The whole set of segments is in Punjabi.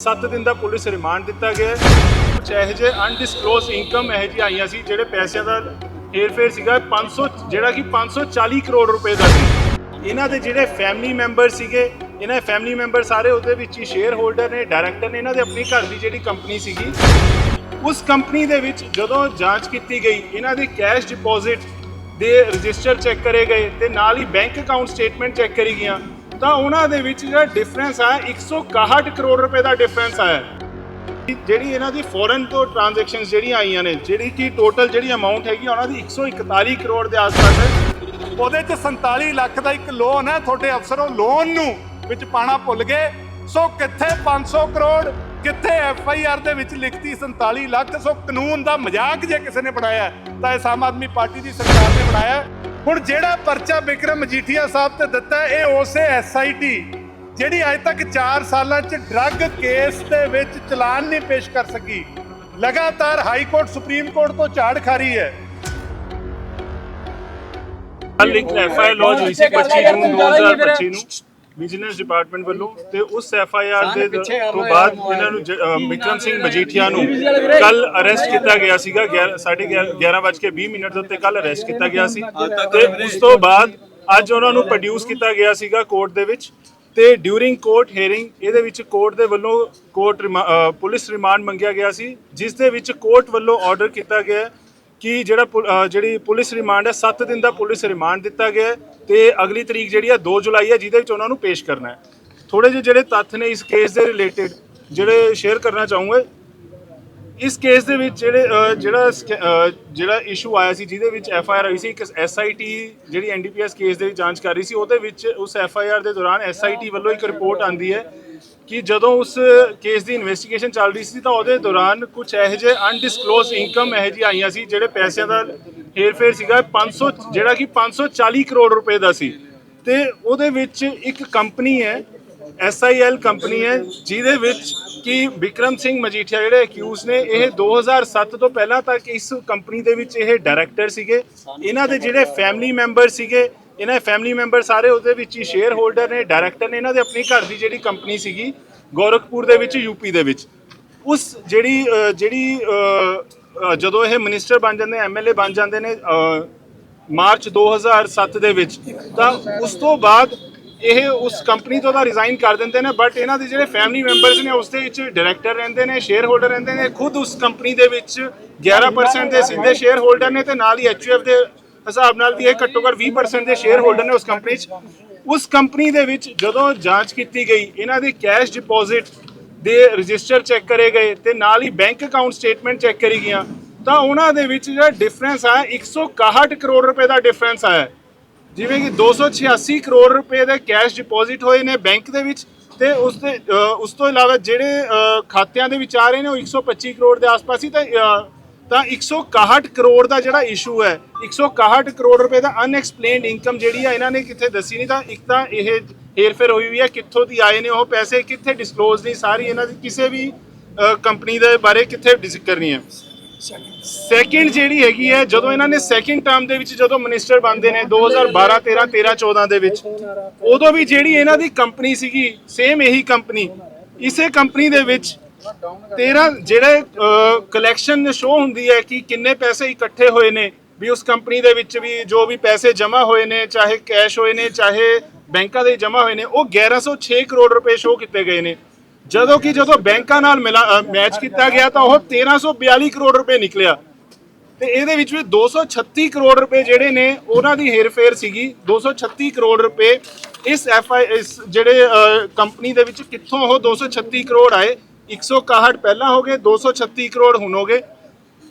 7 ਦਿਨ ਦਾ ਪੁਲਿਸ ਰਿਮਾਂਡ ਦਿੱਤਾ ਗਿਆ ਕੁਝ ਇਹੋ ਜਿਹੇ ਅਨਡਿਸਕਲੋਸ ਇਨਕਮ ਇਹੋ ਜਿਹੀ ਆਈਆਂ ਸੀ ਜਿਹੜੇ ਪੈਸਿਆਂ ਦਾ ਹੇਰਫੇਰ ਸੀਗਾ। 500 ਜਿਹੜਾ ਕਿ 540 ਕਰੋੜ ਰੁਪਏ ਦਾ ਸੀ। ਇਹਨਾਂ ਦੇ ਜਿਹੜੇ ਫੈਮਿਲੀ ਮੈਂਬਰ ਸੀਗੇ, ਇਹਨਾਂ ਫੈਮਿਲੀ ਮੈਂਬਰ ਸਾਰੇ ਉਹਦੇ ਵਿੱਚ ਹੀ ਸ਼ੇਅਰ ਹੋਲਡਰ ਨੇ ਡਾਇਰੈਕਟਰ ਨੇ, ਇਹਨਾਂ ਦੇ ਆਪਣੀ ਘਰ ਦੀ ਜਿਹੜੀ ਕੰਪਨੀ ਸੀਗੀ। ਉਸ ਕੰਪਨੀ ਦੇ ਵਿੱਚ ਜਦੋਂ ਜਾਂਚ ਕੀਤੀ ਗਈ, ਇਹਨਾਂ ਦੇ ਕੈਸ਼ ਡਿਪੋਜ਼ਿਟ ਦੇ ਰਜਿਸਟਰ ਚੈੱਕ ਕਰੇ ਗਏ ਤੇ ਨਾਲ ਹੀ ਬੈਂਕ ਅਕਾਊਂਟ ਸਟੇਟਮੈਂਟ ਚੈੱਕ ਕਰੀ ਗਈਆਂ। ਤਾਂ ਉਹਨਾਂ ਦੇ ਵਿੱਚ ਜਿਹੜਾ ਡਿਫਰੈਂਸ ਆ 161 ਕਰੋੜ ਰੁਪਏ ਦਾ ਡਿਫਰੈਂਸ ਆਇਆ। ਜਿਹੜੀ ਇਹਨਾਂ ਦੀ ਫੋਰਨ ਤੋਂ ਟ੍ਰਾਂਜੈਕਸ਼ਨਸ ਜਿਹੜੀਆਂ ਆਈਆਂ ਨੇ ਜਿਹੜੀ ਕਿ ਟੋਟਲ ਜਿਹੜੀ ਅਮਾਉਂਟ ਹੈਗੀ ਆ, ਉਹਨਾਂ ਦੀ 141 ਕਰੋੜ ਦੇ ਆਸ-ਪਾਸ ਹੈ। ਉਹਦੇ ਚ 47 ਲੱਖ ਦਾ ਇੱਕ ਲੋਨ ਹੈ ਤੁਹਾਡੇ ਅਫਸਰ ਉਹ ਲੋਨ ਨੂੰ ਵਿੱਚ ਪਾਣਾ ਭੁੱਲ ਗਏ। ਸੋ ਕਿੱਥੇ 500 ਕਰੋੜ ਕਿੱਥੇ ਐਫ ਆਈ ਆਰ ਦੇ ਵਿੱਚ ਲਿਖਤੀ 47 ਲੱਖ? ਸੋ ਕਾਨੂੰਨ ਦਾ ਮਜ਼ਾਕ ਜੇ ਕਿਸੇ ਨੇ ਬਣਾਇਆ ਤਾਂ ਇਸ ਆਮ ਆਦਮੀ ਪਾਰਟੀ ਦੀ ਸਰਕਾਰ ਨੇ ਬਣਾਇਆ ਹੁਣ ਜਿਹੜਾ ਪਰਚਾ ਵਿਕਰਮ ਮਜੀਠੀਆ ਸਾਹਿਬ ਤੇ ਦਿੱਤਾ ਇਹ ਉਸੇ ਐਸ ਆਈ ਟੀ ਜਿਹੜੀ ਅਜੇ ਤੱਕ 4 ਸਾਲਾਂ ਚ ਡਰੱਗ ਕੇਸ ਦੇ ਵਿੱਚ ਚਲਾਨ ਨਹੀਂ ਪੇਸ਼ ਕਰ ਸਕੀ। ਲਗਾਤਾਰ ਹਾਈ ਕੋਰਟ ਸੁਪਰੀਮ ਕੋਰਟ ਤੋਂ ਝਾੜ ਖਾ ਰਹੀ ਹੈ ਕੱਲ ਇੱਕ ਐਫ ਆਈ ਆਰ ਲੌਂਚ ਹੋਈ ਸੀ 25 ਜੂਨ 2025 ਨੂੰ ਵਿਜੀਲੈਂਸ ਡਿਪਾਰਟਮੈਂਟ ਵੱਲੋਂ ਤੇ ਉਸ ਐਫ ਆਈ ਆਰ ਦੇ ਤੋਂ ਬਾਅਦ ਇਹਨਾਂ ਨੂੰ ਵਿਕਰਮ ਸਿੰਘ ਮਜੀਠੀਆ ਨੂੰ ਕੱਲ ਅਰੈਸਟ ਕੀਤਾ ਗਿਆ ਸੀਗਾ 11:20 ਮਿੰਟ ਦੇ ਉੱਤੇ ਕੱਲ ਅਰੈਸਟ ਕੀਤਾ ਗਿਆ ਸੀ। ਤੇ ਉਸ ਤੋਂ ਬਾਅਦ ਅੱਜ ਉਹਨਾਂ ਨੂੰ ਪ੍ਰੋਡਿਊਸ ਕੀਤਾ ਗਿਆ ਸੀਗਾ ਕੋਰਟ ਦੇ ਵਿੱਚ। ਤੇ ਡਿਊਰਿੰਗ ਕੋਰਟ ਹੀਅਰਿੰਗ ਇਹਦੇ ਵਿੱਚ ਕੋਰਟ ਦੇ ਵੱਲੋਂ ਕੋਰਟ ਪੁਲਿਸ ਰਿਮਾਂਡ ਮੰਗਿਆ ਗਿਆ ਸੀ ਜਿਸ ਦੇ ਵਿੱਚ ਕੋਰਟ ਵੱਲੋਂ ਆਰਡਰ ਕੀਤਾ ਗਿਆ ਕਿ ਜਿਹੜਾ ਪੁਲ ਅ, ਜਿਹੜੀ ਪੁਲਿਸ ਰਿਮਾਂਡ ਹੈ 7 ਦਿਨ ਦਾ ਪੁਲਿਸ ਰਿਮਾਂਡ ਦਿੱਤਾ ਗਿਆ ਹੈ ਤੇ ਅਗਲੀ ਤਰੀਕ ਜਿਹੜੀ ਹੈ 2 ਜੁਲਾਈ ਹੈ ਜਿਹਦੇ ਵਿੱਚ ਉਹਨਾਂ ਨੂੰ ਪੇਸ਼ ਕਰਨਾ ਹੈ। ਥੋੜੇ ਜਿਹੇ ਜਿਹੜੇ ਤੱਥ ਨੇ ਇਸ ਕੇਸ ਦੇ ਰਿਲੇਟਿਡ ਜਿਹੜੇ ਸ਼ੇਅਰ ਕਰਨਾ ਚਾਹੂੰਗਾ ਇਸ ਕੇਸ ਦੇ ਵਿੱਚ ਜਿਹੜੇ ਜਿਹੜਾ ਸਕੈ- ਜਿਹੜਾ ਇਸ਼ੂ ਆਇਆ ਸੀ, ਜਿਹਦੇ ਵਿੱਚ ਐਫ ਆਈ ਆਰ ਆਈ ਸੀ, ਇੱਕ ਐਸ ਆਈ ਟੀ ਜਿਹੜੀ N D P S case ਦੇ ਜਾਂਚ ਕਰ ਰਹੀ ਸੀ, ਉਹਦੇ ਵਿੱਚ ਉਸ ਐਫ ਆਈ ਆਰ ਦੇ ਦੌਰਾਨ ਐਸ ਆਈ ਟੀ ਵੱਲੋਂ ਇੱਕ ਰਿਪੋਰਟ ਆਂਦੀ ਹੈ ਕਿ ਜਦੋਂ ਉਸ ਕੇਸ ਦੀ ਇਨਵੈਸਟੀਗੇਸ਼ਨ ਚੱਲ ਰਹੀ ਸੀ ਤਾਂ ਉਹਦੇ ਦੌਰਾਨ ਕੁਝ ਇਹੋ ਜਿਹੇ ਅਨਡਿਸਕਲੋਜ਼ ਇਨਕਮ ਇਹੋ ਜਿਹੀ ਆਈਆਂ ਸੀ, ਜਿਹੜੇ ਪੈਸਿਆਂ ਦਾ ਹੇਰਫੇਰ ਸੀਗਾ 500 ਜਿਹੜਾ ਕਿ 540 ਕਰੋੜ ਰੁਪਏ ਦਾ ਸੀ। ਤੇ ਉਹਦੇ ਵਿੱਚ ਇੱਕ ਕੰਪਨੀ ਹੈ ਐਸਆਈਐਲ ਕੰਪਨੀ ਹੈ ਜਿਹਦੇ ਵਿੱਚ ਕਿ ਵਿਕਰਮ ਸਿੰਘ ਮਜੀਠੀਆ ਜਿਹੜੇ ਅਕਿਊਜ਼ ਨੇ ਇਹ 2007 ਤੋਂ ਪਹਿਲਾਂ ਤੱਕ ਇਸ ਕੰਪਨੀ ਦੇ ਵਿੱਚ ਇਹ ਡਾਇਰੈਕਟਰ ਸੀਗੇ। ਇਹਨਾਂ ਦੇ ਜਿਹੜੇ ਫੈਮਿਲੀ ਮੈਂਬਰ ਸੀਗੇ ਇਹਨਾਂ ਫੈਮਿਲੀ ਮੈਂਬਰ ਸਾਰੇ ਉਹਦੇ ਵਿੱਚ ਹੀ ਸ਼ੇਅਰ ਹੋਲਡਰ ਨੇ ਡਾਇਰੈਕਟਰ ਨੇ ਇਹਨਾਂ ਦੇ ਆਪਣੀ ਘਰ ਦੀ ਜਿਹੜੀ ਕੰਪਨੀ ਸੀਗੀ ਗੋਰਖਪੁਰ ਦੇ ਵਿੱਚ ਯੂਪੀ ਦੇ ਵਿੱਚ। ਉਸ ਜਿਹੜੀ ਜਿਹੜੀ ਜਦੋਂ ਇਹ ਮਿਨਿਸਟਰ ਬਣ ਜਾਂਦੇ ਐਮਐਲਏ ਬਣ ਜਾਂਦੇ ਨੇ ਅ, ਮਾਰਚ 2007 ਦੇ ਵਿੱਚ ਤਾਂ ਉਸ ਤੋਂ ਬਾਅਦ ਇਹ ਉਸ ਕੰਪਨੀ ਤੋਂ ਤਾਂ ਰਿਜ਼ਾਈਨ ਕਰ ਦਿੰਦੇ ਨੇ ਬਟ ਇਹਨਾਂ ਦੇ ਜਿਹੜੇ ਫੈਮਿਲੀ ਮੈਂਬਰਸ ਨੇ ਉਸ ਦੇ ਵਿੱਚ ਡਾਇਰੈਕਟਰ ਰਹਿੰਦੇ ਨੇ ਸ਼ੇਅਰ ਹੋਲਡਰ ਰਹਿੰਦੇ ਨੇ, ਖੁਦ ਉਸ ਕੰਪਨੀ ਦੇ ਵਿੱਚ 11% ਦੇ ਸਿੱਧੇ ਸ਼ੇਅਰ ਹੋਲਡਰ ਨੇ ਤੇ ਨਾਲ ਹੀ ਐਚਯੂਐਫ ਦੇ ਹਿਸਾਬ ਨਾਲ ਵੀ ਇਹ ਘੱਟੋ ਘੱਟ 20% ਦੇ ਸ਼ੇਅਰ ਹੋਲਡਰ ਨੇ ਉਸ ਕੰਪਨੀ 'ਚ। ਉਸ ਕੰਪਨੀ ਦੇ ਵਿੱਚ ਜਦੋਂ ਜਾਂਚ ਕੀਤੀ ਗਈ, ਇਹਨਾਂ ਦੇ ਕੈਸ਼ ਡਿਪੋਜ਼ਿਟ ਦੇ ਰਜਿਸਟਰ ਚੈੱਕ ਕਰੇ ਗਏ ਤੇ ਨਾਲ ਹੀ ਬੈਂਕ ਅਕਾਊਂਟ ਸਟੇਟਮੈਂਟ ਚੈੱਕ ਕਰੀ ਗਈਆਂ, ਤਾਂ ਉਹਨਾਂ ਦੇ ਵਿੱਚ ਜਿਹੜਾ ਡਿਫਰੈਂਸ ਆ 161 ਕਰੋੜ ਰੁਪਏ ਦਾ ਡਿਫਰੈਂਸ ਆਇਆ। ਜਿਵੇਂ ਕਿ 286 ਕਰੋੜ ਰੁਪਏ ਦੇ ਕੈਸ਼ ਡਿਪੋਜ਼ਿਟ ਹੋਏ ਨੇ ਬੈਂਕ ਦੇ ਵਿੱਚ ਤੇ ਉਸ ਦੇ ਉਸ ਤੋਂ ਇਲਾਵਾ ਜਿਹੜੇ ਖਾਤਿਆਂ ਦੇ ਵਿੱਚ ਆ ਰਹੇ ਨੇ ਉਹ 125 ਕਰੋੜ ਦੇ ਆਸ-ਪਾਸ ਹੀ ਤਾਂ ਅ, ਤਾਂ 161 ਕਰੋੜ ਦਾ ਜਿਹੜਾ ਇਸ਼ੂ ਹੈ 161 ਕਰੋੜ ਰੁਪਏ ਦਾ ਅਨਐਕਸਪਲੇਨਡ ਇਨਕਮ ਜਿਹੜੀ ਆ ਇਹਨਾਂ ਨੇ ਕਿੱਥੇ ਦੱਸੀ ਨਹੀਂ ਤਾਂ ਇੱਕ ਤਾਂ ਇਹ ਹੇਰਫੇਰ ਹੋਈ ਹੋਈ ਹੈ ਕਿੱਥੋਂ ਦੀ ਆਏ ਨੇ ਉਹ ਪੈਸੇ ਕਿੱਥੇ ਡਿਸਕਲੋਜ਼ ਨਹੀਂ ਸਾਰੀ ਇਹਨਾਂ ਦੀ ਕਿਸੇ ਵੀ ਕੰਪਨੀ ਦੇ ਬਾਰੇ ਕਿੱਥੇ ਜ਼ਿਕਰ ਨਹੀਂ ਹੈ। ਸੈਕਿੰਡ ਜਿਹੜੀ ਹੈਗੀ ਹੈ, ਜਦੋਂ ਇਹਨਾਂ ਨੇ ਸੈਕਿੰਡ ਟਰਮ ਦੇ ਵਿੱਚ ਜਦੋਂ ਮਿਨਿਸਟਰ ਬਣਦੇ ਨੇ 2012 13 13 14 ਦੇ ਵਿੱਚ, ਉਦੋਂ ਵੀ ਜਿਹੜੀ ਇਹਨਾਂ ਦੀ ਕੰਪਨੀ ਸੀਗੀ ਸੇਮ ਇਹੀ ਕੰਪਨੀ ਇਸੇ ਕੰਪਨੀ ਦੇ ਵਿੱਚ 13 ਜਿਹੜੇ ਕਲੈਕਸ਼ਨ ਸ਼ੋ ਹੁੰਦੀ ਹੈ ਕਿ ਕਿੰਨੇ ਪੈਸੇ ਇਕੱਠੇ ਹੋਏ ਨੇ, ਵੀ ਉਸ ਕੰਪਨੀ ਦੇ ਵਿੱਚ ਵੀ ਜੋ ਵੀ ਪੈਸੇ ਜਮ੍ਹਾਂ ਹੋਏ ਨੇ, ਚਾਹੇ ਕੈਸ਼ ਹੋਏ ਨੇ, ਚਾਹੇ ਬੈਂਕਾਂ ਦੇ ਜਮ੍ਹਾਂ ਹੋਏ ਨੇ, ਉਹ 1106 ਕਰੋੜ ਰੁਪਏ ਸ਼ੋ ਕੀਤੇ ਗਏ ਨੇ। ਜਦੋਂ ਕਿ ਜਦੋਂ ਬੈਂਕਾਂ ਨਾਲ ਮੈਚ ਕੀਤਾ ਗਿਆ ਤਾਂ ਉਹ 1342 ਕਰੋੜ ਰੁਪਏ ਨਿਕਲਿਆ। ਤੇ ਇਹਦੇ ਵਿੱਚ ਵੀ 236 ਕਰੋੜ ਰੁਪਏ ਜਿਹੜੇ ਨੇ, ਉਹਨਾਂ ਦੀ ਹੇਰਫੇਰ ਸੀਗੀ। 236 ਕਰੋੜ ਰੁਪਏ ਇਸ ਐਫ ਆਈ, ਇਸ ਜਿਹੜੇ ਕੰਪਨੀ ਦੇ ਵਿੱਚ ਕਿੱਥੋਂ ਉਹ 236 ਕਰੋੜ ਆਏ। 161 ਪਹਿਲਾਂ ਹੋ ਗਏ 236 ਕਰੋੜ ਹੁਣ ਹੋ ਗਏ।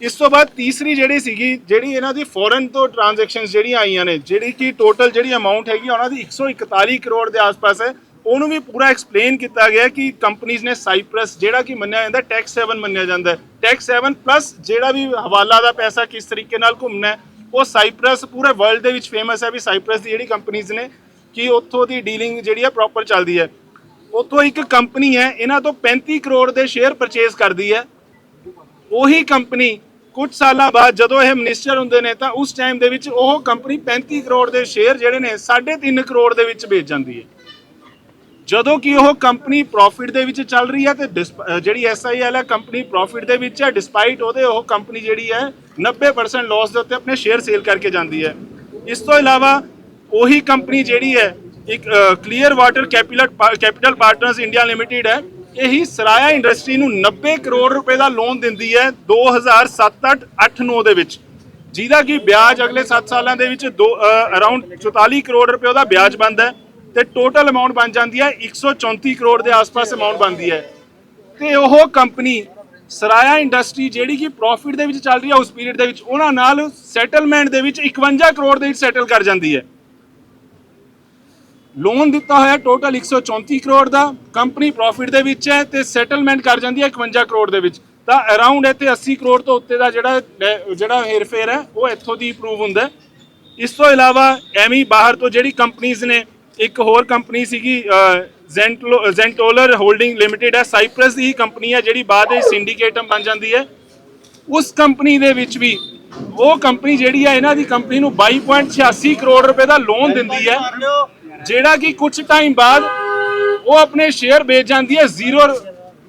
ਇਸ ਤੋਂ ਬਾਅਦ ਤੀਸਰੀ ਜਿਹੜੀ ਸੀਗੀ, ਜਿਹੜੀ ਇਹਨਾਂ ਦੀ ਫੋਰਨ ਤੋਂ ਟ੍ਰਾਂਜੈਕਸ਼ਨਸ ਜਿਹੜੀਆਂ ਆਈਆਂ ਨੇ, ਜਿਹੜੀ ਕਿ ਟੋਟਲ ਜਿਹੜੀ ਅਮਾਉਂਟ ਹੈਗੀ ਉਹਨਾਂ ਦੀ 141 ਕਰੋੜ ਦੇ ਆਸ-ਪਾਸ ਹੈ। ਉਹਨੂੰ ਵੀ ਪੂਰਾ ਐਕਸਪਲੇਨ ਕੀਤਾ ਗਿਆ ਕਿ ਕੰਪਨੀਆਂ ਨੇ ਸਾਈਪ੍ਰਸ ਜਿਹੜਾ ਕਿ ਮੰਨਿਆ ਜਾਂਦਾ ਟੈਕਸ 7 ਮੰਨਿਆ ਜਾਂਦਾ ਹੈ। ਟੈਕਸ 7 ਪਲੱਸ ਜਿਹੜਾ ਵੀ ਹਵਾਲਾ ਦਾ ਪੈਸਾ ਕਿਸ ਤਰੀਕੇ ਨਾਲ ਘੁੰਮਣਾ ਹੈ, ਉਹ ਸਾਈਪ੍ਰਸ ਪੂਰੇ ਵਰਲਡ ਦੇ ਵਿੱਚ ਫੇਮਸ ਹੈ ਵੀ ਸਾਈਪ੍ਰਸ ਦੀ ਜਿਹੜੀ ਕੰਪਨੀਆਂ ਨੇ ਕਿ ਉੱਥੋਂ ਦੀ ਡੀਲਿੰਗ ਜਿਹੜੀ ਹੈ ਪ੍ਰੋਪਰ ਚੱਲਦੀ ਹੈ। ਉੱਥੋਂ ਇੱਕ ਕੰਪਨੀ ਹੈ, ਇਹਨਾਂ ਤੋਂ 35 ਕਰੋੜ ਦੇ ਸ਼ੇਅਰ ਪਰਚੇਸ ਕਰਦੀ ਹੈ। ਉਹੀ ਕੰਪਨੀ ਕੁਝ ਸਾਲਾਂ ਬਾਅਦ ਜਦੋਂ ਇਹ ਮਿਨਿਸਟਰ ਹੁੰਦੇ ਨੇ ਤਾਂ ਉਸ ਟਾਈਮ ਦੇ ਵਿੱਚ ਉਹ ਕੰਪਨੀ 35 ਕਰੋੜ ਦੇ ਸ਼ੇਅਰ ਜਿਹੜੇ ਨੇ 3.5 ਕਰੋੜ ਦੇ ਵਿੱਚ ਵੇਚ ਜਾਂਦੀ ਹੈ। ਜਦੋਂ ਕਿ ਉਹ ਕੰਪਨੀ ਪ੍ਰੋਫਿਟ ਦੇ ਵਿੱਚ ਚੱਲ ਰਹੀ ਹੈ ਤੇ ਡਿਸਪ- ਅਹ ਜਿਹੜੀ ਐਸਆਈਐਲ ਹੈ ਕੰਪਨੀ ਪ੍ਰੋਫਿਟ ਦੇ ਵਿੱਚ ਹੈ ਡਿਸਪਾਈਟ ਉਹਦੇ ਉਹ ਕੰਪਨੀ ਜਿਹੜੀ ਹੈ 90% ਲਾਸ ਦੇ ਉੱਤੇ ਆਪਣੇ ਸ਼ੇਅਰ ਸੇਲ ਕਰਕੇ ਜਾਂਦੀ ਹੈ। ਇਸ ਤੋਂ ਇਲਾਵਾ ਉਹੀ ਕੰਪਨੀ ਜਿਹੜੀ ਹੈ, ਇੱਕ clear water capital capital partners India limited ਹੈ, ਇਹੀ ਸਰਾਇਆ ਇੰਡਸਟਰੀ ਨੂੰ 90 ਕਰੋੜ ਰੁਪਏ ਦਾ ਲੋਨ ਦਿੰਦੀ ਹੈ 2007 8 9 ਦੇ ਵਿੱਚ। ਜਿਹਦਾ ਕਿ ਵਿਆਜ ਅਗਲੇ 7 ਸਾਲਾਂ ਦੇ ਵਿੱਚ ਅਰਾਊਂਡ 44 ਕਰੋੜ ਰੁਪਏ ਉਹਦਾ ਵਿਆਜ ਬੰਦ ਹੈ। ਤੇ ਟੋਟਲ ਅਮਾਉਂਟ ਬਣ ਜਾਂਦੀ ਹੈ 134 ਕਰੋੜ ਦੇ ਆਸ-ਪਾਸ ਅਮਾਉਂਟ ਬਣਦੀ ਹੈ। ਤੇ ਉਹ ਕੰਪਨੀ ਸਰਾਇਆ ਇੰਡਸਟਰੀ ਜਿਹੜੀ ਕਿ ਪ੍ਰੋਫਿਟ ਦੇ ਵਿੱਚ ਚੱਲ ਰਹੀ ਹੈ, ਉਸ ਪੀਰੀਅਡ ਦੇ ਵਿੱਚ, ਉਹਨਾਂ ਨਾਲ ਸੈਟਲਮੈਂਟ ਦੇ ਵਿੱਚ 51 ਕਰੋੜ ਦੇ ਵਿੱਚ ਸੈਟਲ ਕਰ ਜਾਂਦੀ ਹੈ। ਲੋਨ ਦਿੱਤਾ ਹੋਇਆ ਟੋਟਲ 134 ਕਰੋੜ ਦਾ ਕੰਪਨੀ ਪ੍ਰੋਫਿਟ ਦੇ ਵਿੱਚ ਹੈ ਤੇ ਸੈਟਲਮੈਂਟ ਕਰ ਜਾਂਦੀ ਹੈ 51 ਕਰੋੜ ਦੇ ਵਿੱਚ। ਤਾਂ ਅਰਾਊਂਡ ਇੱਥੇ 80 ਕਰੋੜ ਤੋਂ ਉੱਤੇ ਦਾ ਜਿਹੜਾ ਡੈ- ਜਿਹੜਾ ਹੇਰਫੇਰ ਹੈ, ਉਹ ਇੱਥੋਂ ਦੀ ਪ੍ਰੂਵ ਹੁੰਦਾ ਇਸ ਤੋਂ ਇਲਾਵਾ ਐਵੇਂ ਬਾਹਰ ਤੋਂ ਜਿਹੜੀ ਕੰਪਨੀਆਂ ਨੇ ਇੱਕ ਹੋਰ ਕੰਪਨੀ ਸੀਗੀ ਜ਼ੈਂਟੋਲਰ ਹੋਲਡਿੰਗ ਲਿਮਟਿਡ ਹੈ। ਸਾਈਪ੍ਰਸ ਦੀ ਹੀ ਕੰਪਨੀ ਹੈ, ਜਿਹੜੀ ਬਾਅਦ ਵਿੱਚ ਸਿੰਡੀਕੇਟਮ ਬਣ ਜਾਂਦੀ ਹੈ। ਉਸ ਕੰਪਨੀ ਦੇ ਵਿੱਚ ਵੀ ਉਹ ਕੰਪਨੀ ਜਿਹੜੀ ਹੈ, ਇਹਨਾਂ ਦੀ ਕੰਪਨੀ ਨੂੰ 22.86 ਕਰੋੜ ਰੁਪਏ ਦਾ ਲੋਨ ਦਿੰਦੀ ਹੈ, ਜਿਹੜਾ ਕਿ ਕੁਝ ਟਾਈਮ ਬਾਅਦ ਉਹ ਆਪਣੇ ਸ਼ੇਅਰ ਵੇਚ ਜਾਂਦੀ ਹੈ 0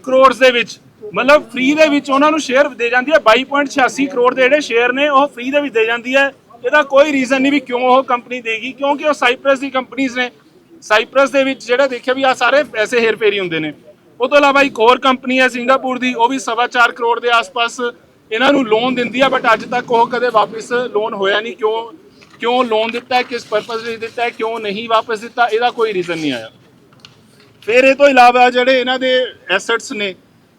ਕਰੋੜ ਦੇ ਵਿੱਚ। ਮਤਲਬ ਫ੍ਰੀ ਦੇ ਵਿੱਚ ਉਹਨਾਂ ਨੂੰ ਸ਼ੇਅਰ ਦੇ ਜਾਂਦੀ ਹੈ 22.86 ਕਰੋੜ ਦੇ ਜਿਹੜੇ ਸ਼ੇਅਰ ਨੇ, ਉਹ ਫ੍ਰੀ ਦੇ ਵਿੱਚ ਦੇ ਜਾਂਦੀ ਹੈ। ਇਹਦਾ ਕੋਈ ਰੀਜ਼ਨ ਨਹੀਂ ਵੀ ਕਿਉਂ ਉਹ ਕੰਪਨੀ ਦੇਗੀ, ਕਿਉਂਕਿ ਉਹ ਸਾਈਪ੍ਰਸ ਦੀ ਕੰਪਨੀਆਂ ਨੇ। ਸਾਈਪ੍ਰਸ ਦੇ ਵਿੱਚ ਜਿਹੜਾ ਦੇਖਿਆ ਵੀ ਆ ਸਾਰੇ ਪੈਸੇ ਹੇਰਫੇਰੀ ਹੁੰਦੇ ਨੇ। ਉਹ ਤੋਂ ਇਲਾਵਾ ਇੱਕ ਹੋਰ ਕੰਪਨੀ ਹੈ ਸਿੰਗਾਪੁਰ ਦੀ, ਉਹ ਵੀ ਸਵਾ ਚਾਰ ਕਰੋੜ ਦੇ ਆਸ-ਪਾਸ ਇਹਨਾਂ ਨੂੰ ਲੋਨ ਦਿੰਦੀ ਆ ਬਟ ਅੱਜ ਤੱਕ ਉਹ ਕਦੇ ਵਾਪਸ ਲੋਨ ਹੋਇਆ ਨਹੀਂ। ਕਿਉਂ ਕਿਉਂ ਲੋਨ ਦਿੱਤਾ ਕਿਸ ਪਰਪਸ ਲਈ ਦਿੱਤਾ ਕਿਉਂ ਨਹੀਂ ਵਾਪਸ ਦਿੱਤਾ, ਇਹਦਾ ਕੋਈ ਰੀਜ਼ਨ ਨਹੀਂ ਆਇਆ। ਫਿਰ ਇਹ ਤੋਂ ਇਲਾਵਾ ਜਿਹੜੇ ਇਹਨਾਂ ਦੇ ਐਸੈਟਸ ਨੇ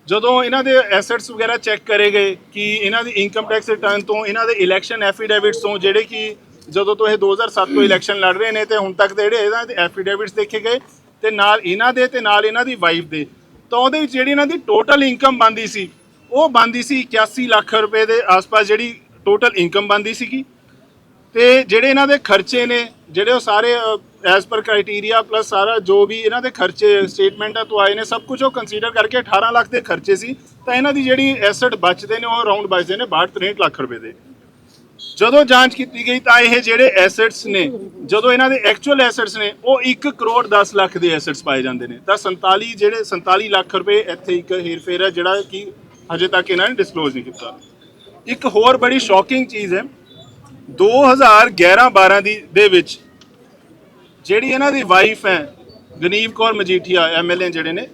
ਜਦੋਂ ਇਹਨਾਂ ਦੇ ਐਸੈਟਸ ਵਗੈਰਾ ਚੈੱਕ ਕਰੇ ਗਏ ਕਿ ਇਹਨਾਂ ਦੀ ਇਨਕਮ ਟੈਕਸ ਰਿਟਰਨ ਤੋਂ ਇਹਨਾਂ ਦੇ ਇਲੈਕਸ਼ਨ ਐਫੀਡੇਵਿਟਸ ਤੋਂ ਜਿਹੜੇ ਕਿ ਜਦੋਂ ਤੋਂ ਇਹ 2007 ਤੋਂ ਇਲੈਕਸ਼ਨ ਲੜ ਰਹੇ ਨੇ ਤੇ ਹੁਣ ਤੱਕ ਦੇ ਜਿਹੜੇ ਇਹਨਾਂ ਦੇ ਐਫੀਡੇਵਿਟਸ ਦੇਖੇ ਗਏ ਤੇ ਨਾਲ ਇਹਨਾਂ ਦੇ ਤੇ ਨਾਲ ਇਹਨਾਂ ਦੀ ਵਾਈਫ ਦੇ, ਤਾਂ ਉਹਦੇ ਵਿੱਚ ਜਿਹੜੀ ਇਹਨਾਂ ਦੀ ਟੋਟਲ ਇਨਕਮ ਬੰਦੀ ਸੀ, ਉਹ ਬੰਦੀ ਸੀ 81 ਲੱਖ ਰੁਪਏ ਦੇ ਆਸ-ਪਾਸ ਜਿਹੜੀ ਟੋਟਲ ਇਨਕਮ ਬੰਦੀ ਸੀਗੀ। ਤੇ ਜਿਹੜੇ ਇਹਨਾਂ ਦੇ ਖਰਚੇ ਨੇ, ਜਿਹੜੇ ਉਹ ਸਾਰੇ ਐਸ ਪਰ ਕ੍ਰਾਈਟੇਰੀਆ ਪਲੱਸ ਸਾਰਾ ਜੋ ਵੀ ਇਹਨਾਂ ਦੇ ਖਰਚੇ ਸਟੇਟਮੈਂਟਾਂ ਤੋਂ ਆਏ ਨੇ, ਸਭ ਕੁਝ ਉਹ ਕੰਸੀਡਰ ਕਰਕੇ 18 ਲੱਖ ਦੇ ਖਰਚੇ ਸੀ। ਤਾਂ ਇਹਨਾਂ ਦੀ ਜਿਹੜੀ ਐਸੈਟ ਬਚਦੇ ਨੇ, ਉਹ ਅਰਾਊਂਡ ਬਚਦੇ ਨੇ 62 63 ਲੱਖ ਰੁਪਏ ਦੇ। ਜਦੋਂ ਜਾਂਚ ਕੀਤੀ ਗਈ ਤਾਂ ਇਹ ਜਿਹੜੇ ਐਸੈਟਸ ਨੇ, ਜਦੋਂ ਇਹਨਾਂ ਦੇ ਐਕਚੁਅਲ ਐਸੈਟਸ ਨੇ, ਉਹ 1 ਕਰੋੜ 10 ਲੱਖ ਦੇ ਐਸੈਟਸ ਪਾਏ ਜਾਂਦੇ ਨੇ। ਤਾਂ 47 ਜਿਹੜੇ 47 ਲੱਖ ਰੁਪਏ ਇੱਥੇ ਇੱਕ ਹੇਰਫੇਰ ਹੈ ਜਿਹੜਾ ਕਿ ਹਜੇ ਤੱਕ ਇਹਨਾਂ ਨੇ ਡਿਸਕਲੋਜ਼ ਨਹੀਂ ਕੀਤਾ। ਇੱਕ ਹੋਰ ਬੜੀ ਸ਼ੌਕਿੰਗ ਚੀਜ਼ ਹੈ 2011-12 ਦੀ ਦੇ ਵਿੱਚ ਜਿਹੜੀ ਇਹਨਾਂ ਦੀ ਵਾਈਫ ਹੈ, ਗਨੀਵ ਕੌਰ ਮਜੀਠੀਆ ਐਮਐਲਏ ਜਿਹੜੇ ਨੇ,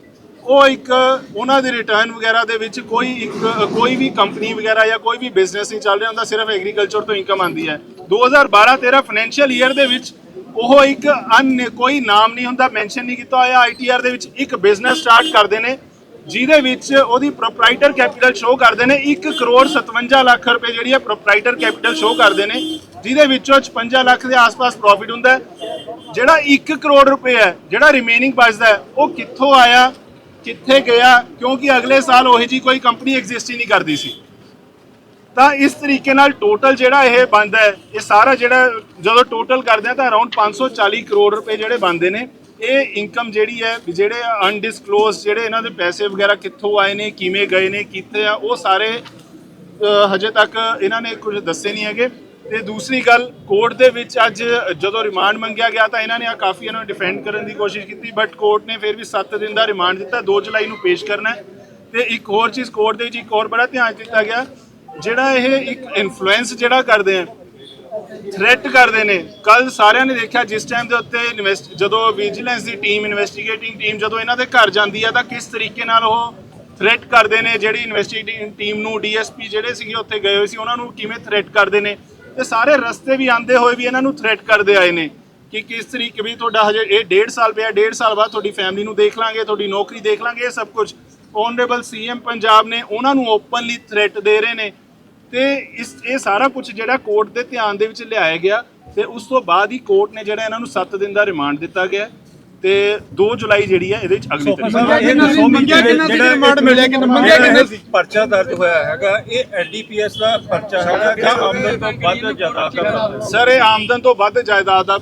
ਉਹ ਇੱਕ ਉਹਨਾਂ ਦੇ ਰਿਟਰਨ ਵਗੈਰਾ ਦੇ ਵਿੱਚ ਕੋਈ ਇੱਕ, ਕੋਈ ਵੀ ਕੰਪਨੀ ਵਗੈਰਾ ਜਾਂ ਕੋਈ ਵੀ ਬਿਜ਼ਨਸ ਨਹੀਂ ਚੱਲ ਰਿਹਾ ਹੁੰਦਾ, ਸਿਰਫ ਐਗਰੀਕਲਚਰ ਤੋਂ ਇਨਕਮ ਆਉਂਦੀ ਹੈ। 2012-13 ਫਾਈਨੈਂਸ਼ੀਅਲ ਈਅਰ ਦੇ ਵਿੱਚ ਉਹ ਇੱਕ ਅਨ ਕੋਈ ਨਾਮ ਨਹੀਂ ਹੁੰਦਾ ਮੈਂਸ਼ਨ ਨਹੀਂ ਕੀਤਾ ਹੋਇਆ ਆਈਟੀਆਰ ਦੇ ਵਿੱਚ ਇੱਕ ਬਿਜ਼ਨਸ ਸਟਾਰਟ ਕਰਦੇ ਨੇ। ਜਿਹਦੇ ਵਿੱਚ ਉਹਦੀ ਪ੍ਰੋਪਰਾਈਟਰ ਕੈਪੀਟਲ ਸ਼ੋ ਕਰਦੇ ਨੇ। 1 ਕਰੋੜ 57 ਲੱਖ ਰੁਪਏ ਜਿਹੜੀ ਹੈ ਪ੍ਰੋਪਰਾਈਟਰ ਕੈਪੀਟਲ ਸ਼ੋ ਕਰਦੇ ਨੇ, ਜਿਹਦੇ ਵਿੱਚੋਂ 56 ਲੱਖ ਦੇ ਆਸ-ਪਾਸ ਪ੍ਰੋਫਿਟ ਹੁੰਦਾ ਜਿਹੜਾ 1 ਕਰੋੜ ਰੁਪਏ ਹੈ, ਜਿਹੜਾ ਰਿਮੇਨਿੰਗ ਬਚਦਾ ਉਹ ਕਿੱਥੋਂ ਆਇਆ, ਕਿੱਥੇ ਗਿਆ? ਕਿਉਂਕਿ ਅਗਲੇ ਸਾਲ ਉਹੀ ਜੀ ਕੋਈ ਕੰਪਨੀ ਐਗਜ਼ਿਸਟ ਹੀ ਨਹੀਂ ਕਰਦੀ ਸੀ। ਤਾਂ ਇਸ ਤਰੀਕੇ ਨਾਲ ਟੋਟਲ ਜਿਹੜਾ ਇਹ ਬਣਦਾ ਹੈ, ਇਹ ਸਾਰਾ ਜਿਹੜਾ ਜਦੋਂ ਟੋਟਲ ਕਰਦੇ ਆ ਤਾਂ ਅਰਾਊਂਡ 540 ਕਰੋੜ ਰੁਪਏ ਜਿਹੜੇ ਬਣਦੇ ਨੇ। ਇਹ ਇਨਕਮ ਜਿਹੜੀ ਹੈ, ਜਿਹੜੇ ਅਨਡਿਸਕਲੋਜ਼ ਜਿਹੜੇ ਇਹਨਾਂ ਦੇ ਪੈਸੇ ਵਗੈਰਾ ਕਿੱਥੋਂ ਆਏ ਨੇ, ਕਿਵੇਂ ਗਏ ਨੇ, ਕਿੱਥੇ ਆ, ਉਹ ਸਾਰੇ ਹਜੇ ਤੱਕ ਇਹਨਾਂ ਨੇ ਕੁਝ ਦੱਸੇ ਨਹੀਂ ਹੈਗੇ। ਤੇ ਦੂਸਰੀ ਗੱਲ ਕੋਰਟ ਦੇ ਵਿੱਚ ਅੱਜ ਜਦੋਂ ਰਿਮਾਂਡ ਮੰਗਿਆ ਗਿਆ ਤਾਂ ਇਹਨਾਂ ਨੇ ਆ ਕਾਫੀ ਇਹਨਾਂ ਨੂੰ ਡਿਫੈਂਡ ਕਰਨ ਦੀ ਕੋਸ਼ਿਸ਼ ਕੀਤੀ ਬਟ ਕੋਰਟ ਨੇ ਫਿਰ ਵੀ 7 ਦਿਨ ਦਾ ਰਿਮਾਂਡ ਦਿੱਤਾ 2 ਜੁਲਾਈ ਨੂੰ ਪੇਸ਼ ਕਰਨਾ ਹੈ। ਤੇ ਇੱਕ ਹੋਰ ਚੀਜ਼ ਕੋਰਟ ਦੇ ਵਿੱਚ ਇੱਕ ਹੋਰ ਬੜਾ ਧਿਆਨ ਦਿੱਤਾ ਗਿਆ, ਜਿਹੜਾ ਇਹ ਇੱਕ ਇਨਫਲੂਐਂਸ ਜਿਹੜਾ ਕਰਦੇ ਆ ਥ੍ਰੈਟ ਕਰਦੇ ਨੇ। ਕੱਲ ਸਾਰਿਆਂ ਨੇ ਦੇਖਿਆ ਜਿਸ ਟਾਈਮ ਦੇ ਉੱਤੇ ਇਨਵੈਸਟ ਜਦੋਂ ਵਿਜੀਲੈਂਸ ਦੀ ਟੀਮ ਇਨਵੈਸਟੀਗੇਟਿੰਗ ਟੀਮ ਜਦੋਂ ਇਹਨਾਂ ਦੇ ਘਰ ਜਾਂਦੀ ਹੈ ਤਾਂ ਕਿਸ ਤਰੀਕੇ ਨਾਲ ਉਹ ਥ੍ਰੈਟ ਕਰਦੇ ਨੇ? ਜਿਹੜੀ ਇਨਵੈਸਟੀਗੇਟਿੰਗ ਟੀਮ ਨੂੰ ਡੀਐਸਪੀ ਜਿਹੜੇ ਸੀਗੇ ਉੱਥੇ ਗਏ ਹੋਏ ਸੀ, ਉਹਨਾਂ ਨੂੰ ਕਿਵੇਂ ਥ੍ਰੈਟ ਕਰਦੇ ਨੇ? ਤੇ ਸਾਰੇ ਰਸਤੇ ਵੀ ਆਂਦੇ ਹੋਏ ਵੀ ਇਹਨਾਂ ਨੂੰ ਥ੍ਰੈਟ ਕਰਦੇ ਆਏ ਨੇ ਕਿ ਕਿਸ ਤਰੀਕੇ ਵੀ ਤੁਹਾਡਾ ਹਜੇ ਇਹ 1.5 ਸਾਲ ਪਿਆ 1.5 ਸਾਲ ਬਾਅਦ ਤੁਹਾਡੀ ਫੈਮਿਲੀ ਨੂੰ ਦੇਖ ਲਾਂਗੇ, ਤੁਹਾਡੀ ਨੌਕਰੀ ਦੇਖ ਲਾਂਗੇ, ਇਹ ਸਭ ਕੁਝ ਓਨਰੇਬਲ ਸੀਐਮ ਪੰਜਾਬ ਨੇ ਉਹਨਾਂ ਨੂੰ ਓਪਨਲੀ ਥ੍ਰੈਟ ਦੇ ਰਹੇ ਨੇ। ਤੇ ਇਸ ਇਹ ਸਾਰਾ ਕੁਝ ਜਿਹੜਾ ਕੋਰਟ ਦੇ ਧਿਆਨ ਦੇ ਵਿੱਚ ਲਿਆਇਆ ਗਿਆ ਤੇ ਉਸ ਤੋਂ ਬਾਅਦ ਹੀ ਕੋਰਟ ਨੇ ਜਿਹੜਾ ਇਹਨਾਂ ਨੂੰ 7 ਦਿਨ ਦਾ ਰਿਮਾਂਡ ਦਿੱਤਾ ਗਿਆ ਤੇ 2 ਜੁਲਾਈ ਜਿਹੜੀ ਹੈ ਇਹਦੇ ਵਿੱਚ ਅਗਲੀ ਤਰੀਕ ਇਹ ਦੱਸੋ ਵੀ ਮੰਗਿਆ ਕਿੰਨਾ ਸੀ ਜਿਹੜਾ ਰਿਮਾਂਡ ਮਿਲਿਆ ਕਿੰਨਾ ਮੰਗਿਆ ਕਿੰਨਾ ਸੀ ਪਰਚਾ ਦਰਜ ਹੋਇਆ ਹੈਗਾ ਇਹ ਐਨਡੀਪੀਐਸ ਦਾ ਪਰਚਾ ਹੈਗਾ ਜਾਂ ਆਮਦਨ ਤੋਂ ਵੱਧ ਜਾਇਦਾਦ ਦਾ? ਸਰ ਇਹ ਆਮਦਨ ਤੋਂ ਵੱਧ ਜਾਇਦਾਦ ਦਾ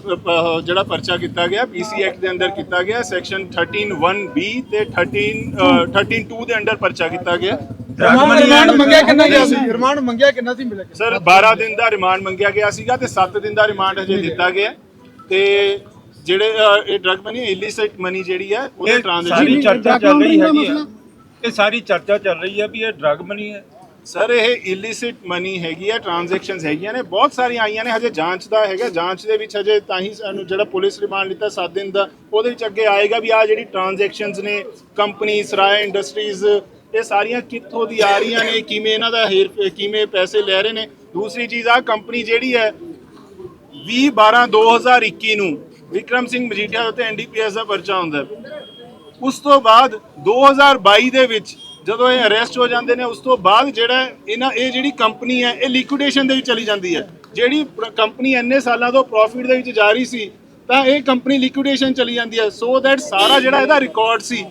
ਜਿਹੜਾ ਪਰਚਾ ਕੀਤਾ ਗਿਆ ਪੀਸੀ ਐਕਟ ਦੇ ਅੰਦਰ ਕੀਤਾ ਗਿਆ ਸੈਕਸ਼ਨ 131 ਬੀ ਤੇ 13 ਅ, 13 2 ਦੇ ਅੰਦਰ ਪਰਚਾ ਕੀਤਾ ਗਿਆ। ਰਿਮਾਂਡ ਮੰਗਿਆ ਕਿੰਨਾ ਗਿਆ ਸੀ? ਰਿਮਾਂਡ ਮੰਗਿਆ ਕਿੰਨਾ ਸੀ ਮਿਲਿਆ ਸਰ 12 ਦਿਨ ਦਾ ਰਿਮਾਂਡ ਮੰਗਿਆ ਗਿਆ ਸੀਗਾ ਤੇ 7 ਦਿਨ ਦਾ ਰਿਮਾਂਡ ਹਜੇ ਦਿੱਤਾ ਗਿਆ। ਤੇ ਜਿਹੜੇ ਅ, ਇਹ ਡਰਗ ਮਨੀ ਇਲਿਸਿਟ ਮਨੀ ਜਿਹੜੀ ਹੈ ਉਹਦੇ ਇਹ ਟ੍ਰਾਂਜੈਕਸ਼ਨ ਸਾਰੀ ਚਰਚਾ ਚੱਲ ਰਹੀ ਹੈਗੀ ਹੈ। ਇਹ ਸਾਰੀ ਚਰਚਾ ਚੱਲ ਰਹੀ ਹੈ ਵੀ ਇਹ ਡਰਗ ਮਨੀ ਹੈ। ਸਰ ਇਹ ਇਲਿਸਿਟ ਮਨੀ ਹੈਗੀ ਹੈ ਟ੍ਰਾਂਜੈਕਸ਼ਨਸ ਹੈਗੀਆਂ ਨੇ ਬਹੁਤ ਸਾਰੀਆਂ ਆਈਆਂ ਨੇ ਹਜੇ ਜਾਂਚ ਦਾ ਹੈਗਾ ਜਾਂਚ ਦੇ ਵਿੱਚ ਹਜੇ ਤਾਂ ਹੀ ਸਾਨੂੰ ਜਿਹੜਾ ਪੁਲਿਸ ਰਿਮਾਂਡ ਲਿੱਤਾ 7 ਦਿਨ ਦਾ ਉਹਦੇ ਵਿੱਚ ਅੱਗੇ ਆਏਗਾ ਵੀ ਆ ਜਿਹੜੀ ਟ੍ਰਾਂਜੈਕਸ਼ਨਸ ਨੇ ਕੰਪਨੀ ਸਰਾਏ ਇੰਡਸਟਰੀਜ਼ ਇਹ ਸਾਰੀਆਂ ਕਿੱਥੋਂ ਦੀ ਆ ਰਹੀਆਂ ਨੇ, ਕਿਵੇਂ ਇਹਨਾਂ ਦਾ ਹੇਰ ਕਿਵੇਂ ਪੈਸੇ ਲੈ ਰਹੇ ਨੇ। ਦੂਸਰੀ ਚੀਜ਼ ਆ ਕੰਪਨੀ ਜਿਹੜੀ ਹੈ 20 12 2021 ਨੂੰ ਵਿਕਰਮ ਸਿੰਘ ਮਜੀਠੀਆ ਦੇ ਉੱਤੇ ਐਨਡੀਪੀਐਸ ਦਾ ਪਰਚਾ ਹੁੰਦਾ ਉਸ ਤੋਂ ਬਾਅਦ 2022 ਦੇ ਵਿੱਚ ਜਦੋਂ ਇਹ ਅਰੈਸਟ ਹੋ ਜਾਂਦੇ ਨੇ, ਉਸ ਤੋਂ ਬਾਅਦ ਜਿਹੜਾ ਇਹਨਾਂ, ਇਹ ਜਿਹੜੀ ਕੰਪਨੀ ਹੈ, ਇਹ ਲਿਕੁਇਡੇਸ਼ਨ ਦੇ ਵਿੱਚ ਚਲੀ ਜਾਂਦੀ ਹੈ। ਜਿਹੜੀ ਕੰਪਨੀ ਇੰਨੇ ਸਾਲਾਂ ਤੋਂ ਪ੍ਰੋਫਿਟ ਦੇ ਵਿੱਚ ਜਾ ਰਹੀ ਸੀ, ਤਾਂ ਇਹ ਕੰਪਨੀ ਲਿਕੁਇਡੇਸ਼ਨ ਚਲੀ ਜਾਂਦੀ ਹੈ। ਸੋ ਦੈਟ ਸਾਰਾ ਜਿਹੜਾ ਇਹਦਾ ਰਿਕਾਰਡ ਸੀ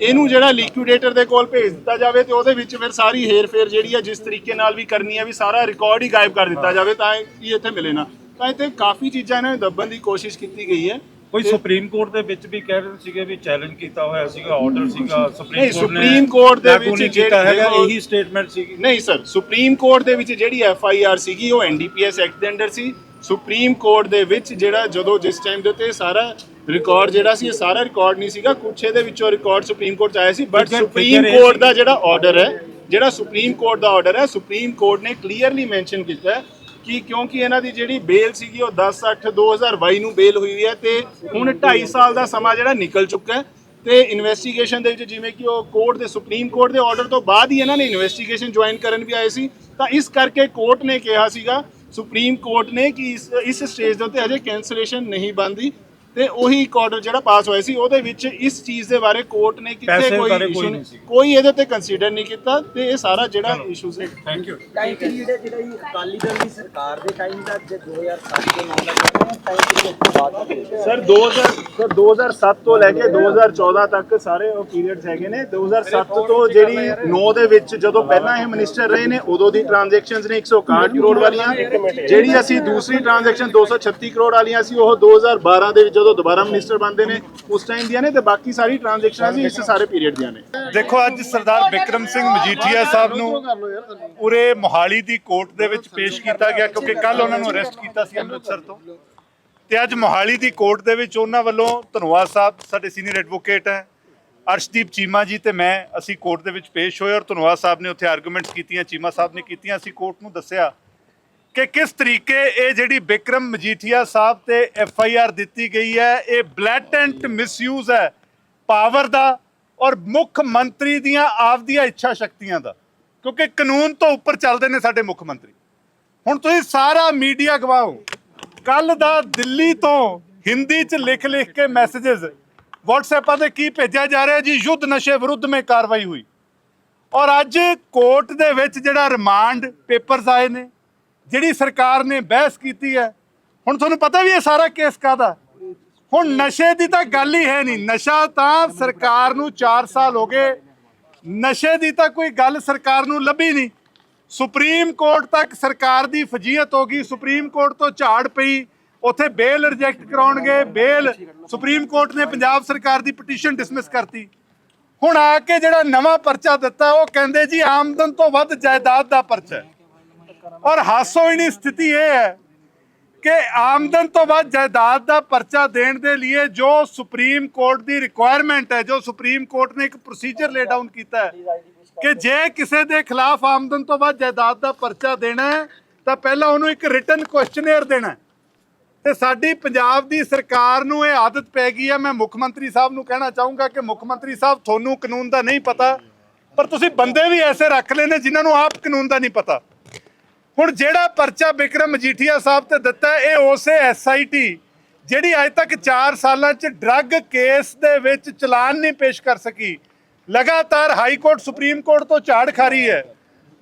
ਇਹਨੂੰ ਜਿਹੜਾ ਲਿਕੁਇਡੇਟਰ ਦੇ ਕੋਲ ਭੇਜ ਦਿੱਤਾ ਜਾਵੇ ਤੇ ਉਹਦੇ ਵਿੱਚ ਫਿਰ ਸਾਰੀ ਹੇਰ-ਫੇਰ ਜਿਹੜੀ ਹੈ ਜਿਸ ਤਰੀਕੇ ਨਾਲ ਵੀ ਕਰਨੀ ਹੈ ਵੀ ਸਾਰਾ ਰਿਕਾਰਡ ਹੀ ਗਾਇਬ ਕਰ ਦਿੱਤਾ ਜਾਵੇ ਤਾਂ ਇਹ ਇੱਥੇ ਮਿਲੇ ਨਾ। ਤਾਂ ਇੱਥੇ ਕਾਫੀ ਚੀਜ਼ਾਂ ਇਹਨਾਂ ਨੇ ਦੱਬਣ ਦੀ ਕੋਸ਼ਿਸ਼ ਕੀਤੀ ਗਈ ਹੈ। ਕੋਈ ਸੁਪਰੀਮ ਕੋਰਟ ਦੇ ਵਿੱਚ ਵੀ ਕਹਿ ਰਹੇ ਸੀਗੇ ਵੀ ਚੈਲੰਜ ਕੀਤਾ ਹੋਇਆ ਸੀਗਾ ਆਰਡਰ ਸੀਗਾ ਸੁਪਰੀਮ ਕੋਰਟ ਨੇ ਸੁਪਰੀਮ ਕੋਰਟ ਦੇ ਵਿੱਚ ਕੀਤਾ ਜਿਹੜੇ- ਹੈਗਾ ਇਹੀ ਸਟੇਟਮੈਂਟ ਸੀਗੀ। ਨਹੀਂ ਸਰ ਸੁਪਰੀਮ ਕੋਰਟ ਦੇ ਵਿੱਚ ਜਿਹੜੀ ਐਫ ਆਈ ਆਰ ਸੀਗੀ ਉਹ ਐਨਡੀਪੀਐਸ ਐਕਟ ਦੇ ਅੰਡਰ ਸੀ। ਸੁਪਰੀਮ ਕੋਰਟ ਦੇ ਵਿੱਚ ਜਿਹੜਾ ਜਦੋਂ ਜਿਸ ਟਾਈਮ ਦੇ ਉੱਤੇ ਸਾਰਾ ਰਿਕਾਰਡ ਜਿਹੜਾ ਸੀ ਇਹ ਸਾਰਾ ਰਿਕਾਰਡ ਨਹੀਂ ਸੀਗਾ। ਕੁਛ ਇਹਦੇ ਵਿੱਚੋਂ ਰਿਕਾਰਡ ਸੁਪਰੀਮ ਕੋਰਟ ਚ ਆਇਆ ਸੀ ਬਟ ਸੁਪਰੀਮ ਕੋਰਟ ਦਾ ਜਿਹੜਾ ਆਰਡਰ ਹੈ ਜਿਹੜਾ ਸੁਪਰੀਮ ਕੋਰਟ ਦਾ ਆਰਡਰ ਹੈ ਸੁਪਰੀਮ ਕੋਰਟ ਨੇ ਕਲੀਅਰਲੀ ਮੈਂਸ਼ਨ ਕੀਤਾ ਕਿ ਕਿਉਂਕਿ ਇਹਨਾਂ ਦੀ ਜਿਹੜੀ ਬੇਲ ਸੀਗੀ ਉਹ 10/8/2022 ਨੂੰ ਬੇਲ ਹੋਈ ਹੈ ਤੇ ਹੁਣ 2.5 ਸਾਲ ਦਾ ਸਮਾਂ ਜਿਹੜਾ ਨਿਕਲ ਚੁੱਕਾ ਹੈ ਤੇ ਇਨਵੈਸਟੀਗੇਸ਼ਨ ਦੇ ਵਿੱਚ ਜਿਵੇਂ ਕਿ ਉਹ ਕੋਰਟ ਦੇ ਸੁਪਰੀਮ ਕੋਰਟ ਦੇ ਆਰਡਰ ਤੋਂ ਬਾਅਦ ਹੀ ਇਹਨਾਂ ਨੇ ਇਨਵੈਸਟੀਗੇਸ਼ਨ ਜੁਆਇਨ ਕਰਨ ਵੀ ਆਏ ਸੀ। ਤਾਂ ਇਸ ਕਰਕੇ ਕੋਰਟ ਨੇ ਕਿਹਾ ਸੀਗਾ ਸੁਪਰੀਮ ਕੋਰਟ ਨੇ ਕਿ ਇਸ ਇਸ ਸਟੇਜ ਦੇ ਉੱਤੇ ਹਜੇ ਕੈਂਸਲੇਸ਼ਨ ਨਹੀਂ ਬਣਦੀ। ਤੇ ਉਹੀ ਇੱਕ ਆਰਡਰ ਜਿਹੜਾ ਪਾਸ ਹੋਇਆ ਸੀ ਉਹਦੇ ਵਿੱਚ ਇਸ ਚੀਜ਼ ਦੇ ਬਾਰੇ ਕੋਰਟ ਨੇ ਕਿਤੇ ਪੈਸੇ ਕੋਈ ਬਾਰੇ ਕੋਈ issue ਨਹੀਂ ਸੀ। ਕੋਈ ਇਹਦੇ ਤੇ ਕੰਸੀਡਰ ਨਹੀਂ ਕੀਤਾ ਤੇ ਇਹ ਸਾਰਾ ਜਿਹੜਾ ਇਸ਼ੂ ਸੀ। ਥੈਂਕ ਯੂ ਟਾਈਮ ਪੀਰੀਅਡ ਹੈ ਜਿਹੜਾ ਇਹ ਅਕਾਲੀ ਦਲ ਦੀ ਸਰਕਾਰ ਦੇ ਟਾਈਮ ਦਾ ਜੇ 2007 ਦੇ ਨਾਲ ਲੱਗਦਾ ਹੈ ਟਾਈਮ ਪੀਰੀਅਡ ਤੋਂ ਬਾਅਦ ਦਾ period ਹੈ। ਸਰ 2000 ਸਰ 2007 ਤੋਂ ਲੈ ਕੇ 2014 ਤੱਕ ਸਾਰੇ ਉਹ ਪੀਰੀਅਡਸ ਹੈਗੇ ਨੇ। 2007 ਤੋਂ ਜਿਹੜੀ 9 ਦੇ ਵਿੱਚ ਜਦੋਂ ਪਹਿਲਾਂ ਇਹ ਮਿਨਿਸਟਰ ਰਹੇ ਨੇ ਉਦੋਂ ਦੀ ਟ੍ਰਾਂਜੈਕਸ਼ਨਸ ਨੇ 161 ਕਰੋੜ ਵਾਲੀਆਂ। ਜਿਹੜੀ ਅਸੀਂ ਦੂਸਰੀ ਟ੍ਰਾਂਜੈਕਸ਼ਨ 236 ਕਰੋੜ ਵਾਲੀਆਂ ਸੀ ਉਹ 2012 ਦੇ ਵਿੱਚ ਜਦੋਂ ਦੁਬਾਰਾ ਮਿਨਿਸਟਰ ਬਣਦੇ ਨੇ, ਉਸ ਟਾਈਮ ਦੀਆਂ ਨੇ ਤੇ ਬਾਕੀ ਸਾਰੀ ਟ੍ਰਾਂਜੈਕਸ਼ਨਾਂ ਵੀ ਇਸ ਸਾਰੇ ਪੀਰੀਅਡ ਦੀਆਂ ਨੇ। ਦੇਖੋ, ਅੱਜ ਸਰਦਾਰ ਬਿਕਰਮ ਸਿੰਘ ਮਜੀਠੀਆ ਸਾਹਿਬ ਨੂੰ ਉਰੇ ਮੋਹਾਲੀ ਦੀ ਕੋਰਟ ਦੇ ਵਿੱਚ ਪੇਸ਼ ਕੀਤਾ ਗਿਆ, ਕਿਉਂਕਿ ਕੱਲ ਉਹਨਾਂ ਨੂੰ ਅਰੈਸਟ ਕੀਤਾ ਸੀ ਅੰਮ੍ਰਿਤਸਰ ਤੋਂ। ਤੇ ਅੱਜ ਮੋਹਾਲੀ ਦੀ ਕੋਰਟ ਦੇ ਵਿੱਚ ਉਹਨਾਂ ਵੱਲੋਂ ਧਨਵਾਦ ਸਾਹਿਬ, ਸਾਡੇ ਸੀਨੀਅਰ ਐਡਵੋਕੇਟ ਹੈ, ਅਰਸ਼ਦੀਪ ਚੀਮਾ ਜੀ ਤੇ ਮੈਂ, ਅਸੀਂ ਕੋਰਟ ਦੇ ਵਿੱਚ ਪੇਸ਼ ਹੋਏ ਔਰ ਧਨਵਾਦ ਸਾਹਿਬ ਨੇ ਉੱਥੇ ਆਰਗੂਮੈਂਟਸ ਕੀਤੀਆਂ, ਚੀਮਾ ਸਾਹਿਬ ਨੇ ਕੀਤੀਆਂ, ਅਸੀਂ ਕੋਰਟ ਨੂੰ ਦੱਸਿਆ ਕਿ ਕਿਸ ਤਰੀਕੇ ਇਹ ਜਿਹੜੀ ਬਿਕਰਮ ਮਜੀਠੀਆ ਸਾਹਿਬ ਤੇ ਐਫ ਆਈ ਆਰ ਦਿੱਤੀ ਗਈ ਹੈ, ਇਹ ਬਲੈਟੈਂਟ ਮਿਸਯੂਜ਼ ਹੈ ਪਾਵਰ ਦਾ ਔਰ ਮੁੱਖ ਮੰਤਰੀ ਦੀਆਂ ਆਪਦੀਆਂ ਇੱਛਾ ਸ਼ਕਤੀਆਂ ਦਾ, ਕਿਉਂਕਿ ਕਾਨੂੰਨ ਤੋਂ ਉੱਪਰ ਚੱਲਦੇ ਨੇ ਸਾਡੇ ਮੁੱਖ ਮੰਤਰੀ। ਹੁਣ ਤੁਸੀਂ ਸਾਰਾ ਮੀਡੀਆ ਗਵਾਓ ਕੱਲ ਦਾ ਦਿੱਲੀ ਤੋਂ ਹਿੰਦੀ ਚ ਲਿਖ ਲਿਖ ਕੇ ਮੈਸੇजेस WhatsApp ਤੇ ਕੀ ਭੇਜਿਆ ਜਾ ਰਿਹਾ ਜੀ? ਯੁੱਧ ਨਸ਼ੇ ਵਿਰੁੱਧ ਮੇ ਕਾਰਵਾਈ ਹੋਈ। ਔਰ ਅੱਜ ਕੋਰਟ ਦੇ ਵਿੱਚ ਜਿਹੜਾ ਰਿਮਾਂਡ ਪੇਪਰਸ ਆਏ ਨੇ ਜਿਹੜੀ ਸਰਕਾਰ ਨੇ ਬਹਿਸ ਕੀਤੀ ਹੈ, ਹੁਣ ਤੁਹਾਨੂੰ ਪਤਾ ਵੀ ਇਹ ਸਾਰਾ ਕੇਸ ਕਾਦਾ ਹੁਣ ਨਸ਼ੇ ਦੀ ਤਾਂ ਗੱਲ ਹੀ ਹੈ ਨਹੀਂ। ਨਸ਼ਾ ਤਾਂ ਸਰਕਾਰ ਨੂੰ 4 ਸਾਲ ਹੋ ਗਏ। ਨਸ਼ੇ ਦੀ ਤਾਂ ਕੋਈ ਗੱਲ ਸਰਕਾਰ ਨੂੰ ਲੱਭੀ ਨਹੀਂ। ਸੁਪਰੀਮ ਕੋਰਟ ਤੱਕ ਸਰਕਾਰ ਦੀ ਫਜੀਅਤ ਹੋ ਗਈ। ਸੁਪਰੀਮ ਕੋਰਟ ਤੋਂ ਝਾੜ ਪਈ। ਉੱਥੇ ਬੇਲ ਰਿਜੈਕਟ ਕਰਾਉਣਗੇ। ਬੇਲ ਸੁਪਰੀਮ ਕੋਰਟ ਨੇ ਪੰਜਾਬ ਸਰਕਾਰ ਦੀ ਪਟੀਸ਼ਨ ਡਿਸਮਿਸ ਕਰਤੀ। ਹੁਣ ਆ ਕੇ ਜਿਹੜਾ ਨਵਾਂ ਪਰਚਾ ਦਿੱਤਾ, ਉਹ ਕਹਿੰਦੇ ਜੀ ਆਮਦਨ ਤੋਂ ਵੱਧ ਜਾਇਦਾਦ ਦਾ ਪਰਚਾ ਔਰ ਹਾਸੋਹੀਣੀ ਸਥਿਤੀ ਇਹ ਹੈ ਕਿ ਆਮਦਨ ਤੋਂ ਬਾਅਦ ਜਾਇਦਾਦ ਦਾ ਪਰਚਾ ਦੇਣ ਦੇ ਲਈ ਜੋ ਸੁਪਰੀਮ ਕੋਰਟ ਦੀ ਰਿਕੁਆਇਰਮੈਂਟ ਹੈ, ਜੋ ਸੁਪਰੀਮ ਕੋਰਟ ਨੇ ਇੱਕ ਪ੍ਰੋਸੀਜਰ ਲੇ ਡਾਊਨ ਕੀਤਾ ਹੈ ਕਿ ਜੇ ਕਿਸੇ ਦੇ ਖਿਲਾਫ ਆਮਦਨ ਤੋਂ ਬਾਅਦ ਜਾਇਦਾਦ ਦਾ ਪਰਚਾ ਦੇਣਾ ਹੈ, ਤਾਂ ਪਹਿਲਾਂ ਉਹਨੂੰ ਇੱਕ ਰਿਟਨ ਕੁਐਸਚਨੇਅਰ ਦੇਣਾ ਤੇ ਸਾਡੀ ਪੰਜਾਬ ਦੀ ਸਰਕਾਰ ਨੂੰ ਇਹ ਆਦਤ ਪੈ ਗਈ ਹੈ, ਮੈਂ ਮੁੱਖ ਮੰਤਰੀ ਸਾਹਿਬ ਨੂੰ ਕਹਿਣਾ ਚਾਹੂੰਗਾ ਕਿ ਮੁੱਖ ਮੰਤਰੀ ਸਾਹਿਬ, ਤੁਹਾਨੂੰ ਕਾਨੂੰਨ ਦਾ ਨਹੀਂ ਪਤਾ, ਪਰ ਤੁਸੀਂ ਬੰਦੇ ਵੀ ਐਸੇ ਰੱਖ ਲਏ ਨੇ ਜਿਨ੍ਹਾਂ ਨੂੰ ਆਪ ਕਾਨੂੰਨ ਦਾ ਨਹੀਂ ਪਤਾ। ਹੁਣ ਜਿਹੜਾ ਪਰਚਾ ਬਿਕਰਮ ਮਜੀਠੀਆ ਸਾਹਿਬ ਤੇ ਦਿੱਤਾ ਇਹ ਉਸੇ ਐਸਆਈਟੀ ਜਿਹੜੀ ਅੱਜ ਤੱਕ 4 ਸਾਲਾਂ 'ਚ ਡਰੱਗ ਕੇਸ ਦੇ ਵਿੱਚ ਚਲਾਨ ਨਹੀਂ ਪੇਸ਼ ਕਰ ਸਕੀ। ਲਗਾਤਾਰ ਹਾਈ ਕੋਰਟ ਸੁਪਰੀਮ ਕੋਰਟ ਤੋਂ ਝਾੜ ਖਾ ਰਹੀ ਹੈ।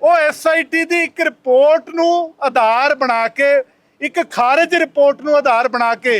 ਉਹ ਐਸਆਈਟੀ ਦੀ ਇੱਕ ਰਿਪੋਰਟ ਨੂੰ ਆਧਾਰ ਬਣਾ ਕੇ, ਇੱਕ ਖਾਰਜ ਰਿਪੋਰਟ ਨੂੰ ਆਧਾਰ ਬਣਾ ਕੇ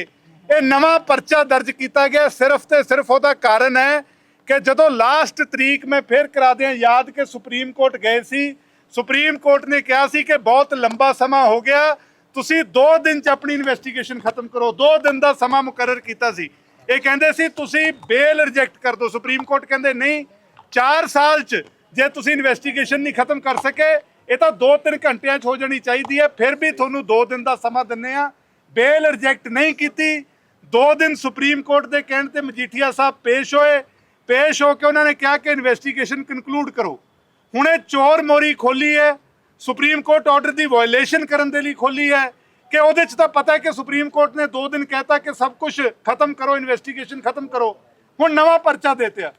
ਇਹ ਨਵਾਂ ਪਰਚਾ ਦਰਜ ਕੀਤਾ ਗਿਆ। ਸਿਰਫ ਤੇ ਸਿਰਫ ਉਹਦਾ ਕਾਰਨ ਹੈ ਕਿ ਜਦੋਂ ਲਾਸਟ ਤਰੀਕ ਮੈਂ ਫੇਰ ਕਰਾ ਦਿਆਂ, ਯਾਦ ਕਿ ਸੁਪਰੀਮ ਕੋਰਟ ਗਏ ਸੀ ਸੁਪਰੀਮ ਕੋਰਟ ਨੇ ਕਿਹਾ ਸੀ ਕਿ ਬਹੁਤ ਲੰਬਾ ਸਮਾਂ ਹੋ ਗਿਆ। ਤੁਸੀਂ 2 ਦਿਨ ਚ ਆਪਣੀ ਇਨਵੈਸਟੀਗੇਸ਼ਨ ਖਤਮ ਕਰੋ। 2 ਦਿਨ ਦਾ ਸਮਾਂ ਮੁਕਰਰ ਕੀਤਾ ਸੀ। ਇਹ ਕਹਿੰਦੇ ਸੀ, ਤੁਸੀਂ ਬੇਲ ਰਿਜੈਕਟ ਕਰ ਦਿਓ। ਸੁਪਰੀਮ ਕੋਰਟ ਕਹਿੰਦੇ, ਨਹੀਂ 4 ਸਾਲ ਚ ਜੇ ਤੁਸੀਂ ਇਨਵੈਸਟੀਗੇਸ਼ਨ ਨਹੀਂ ਖਤਮ ਕਰ ਸਕੇ, ਇਹ ਤਾਂ 2-3 ਘੰਟਿਆਂ ਚ ਹੋ ਜਾਣੀ ਚਾਹੀਦੀ ਹੈ। ਫਿਰ ਵੀ ਤੁਹਾਨੂੰ 2 ਦਿਨ ਦਾ ਸਮਾਂ ਦਿੰਨੇ ਆ। ਬੇਲ ਰਿਜੈਕਟ ਨਹੀਂ ਕੀਤੀ। ਦੋ ਦਿਨ ਸੁਪਰੀਮ ਕੋਰਟ ਦੇ ਕਹਿਣ ਤੇ ਮਜੀਠੀਆ ਸਾਹਿਬ ਪੇਸ਼ ਹੋਏ। ਪੇਸ਼ ਹੋ ਕੇ ਉਹਨਾਂ ਨੇ ਕਿਹਾ ਕਿ ਇਨਵੈਸਟੀਗੇਸ਼ਨ ਕਨਕਲੂਡ ਕਰੋ। ਹੁਣ ਇਹ ਚੋਰ ਮੋਰੀ ਖੋਲੀ ਹੈ, ਸੁਪਰੀਮ ਕੋਰਟ ਆਰਡਰ ਦੀ ਵਾਇਲੇਸ਼ਨ ਕਰਨ ਦੇ ਲਈ ਖੋਲੀ ਹੈ ਕਿ ਉਹਦੇ ਚ ਤਾਂ ਪਤਾ ਹੈ ਕਿ ਸੁਪਰੀਮ ਕੋਰਟ ਨੇ ਦੋ ਦਿਨ ਕਹਿਤਾ ਕਿ ਸਭ ਕੁਝ ਖਤਮ ਕਰੋ ਇਨਵੈਸਟੀਗੇਸ਼ਨ ਖਤਮ ਕਰੋ। ਹੁਣ ਨਵਾਂ ਪਰਚਾ ਦੇਤਿਆ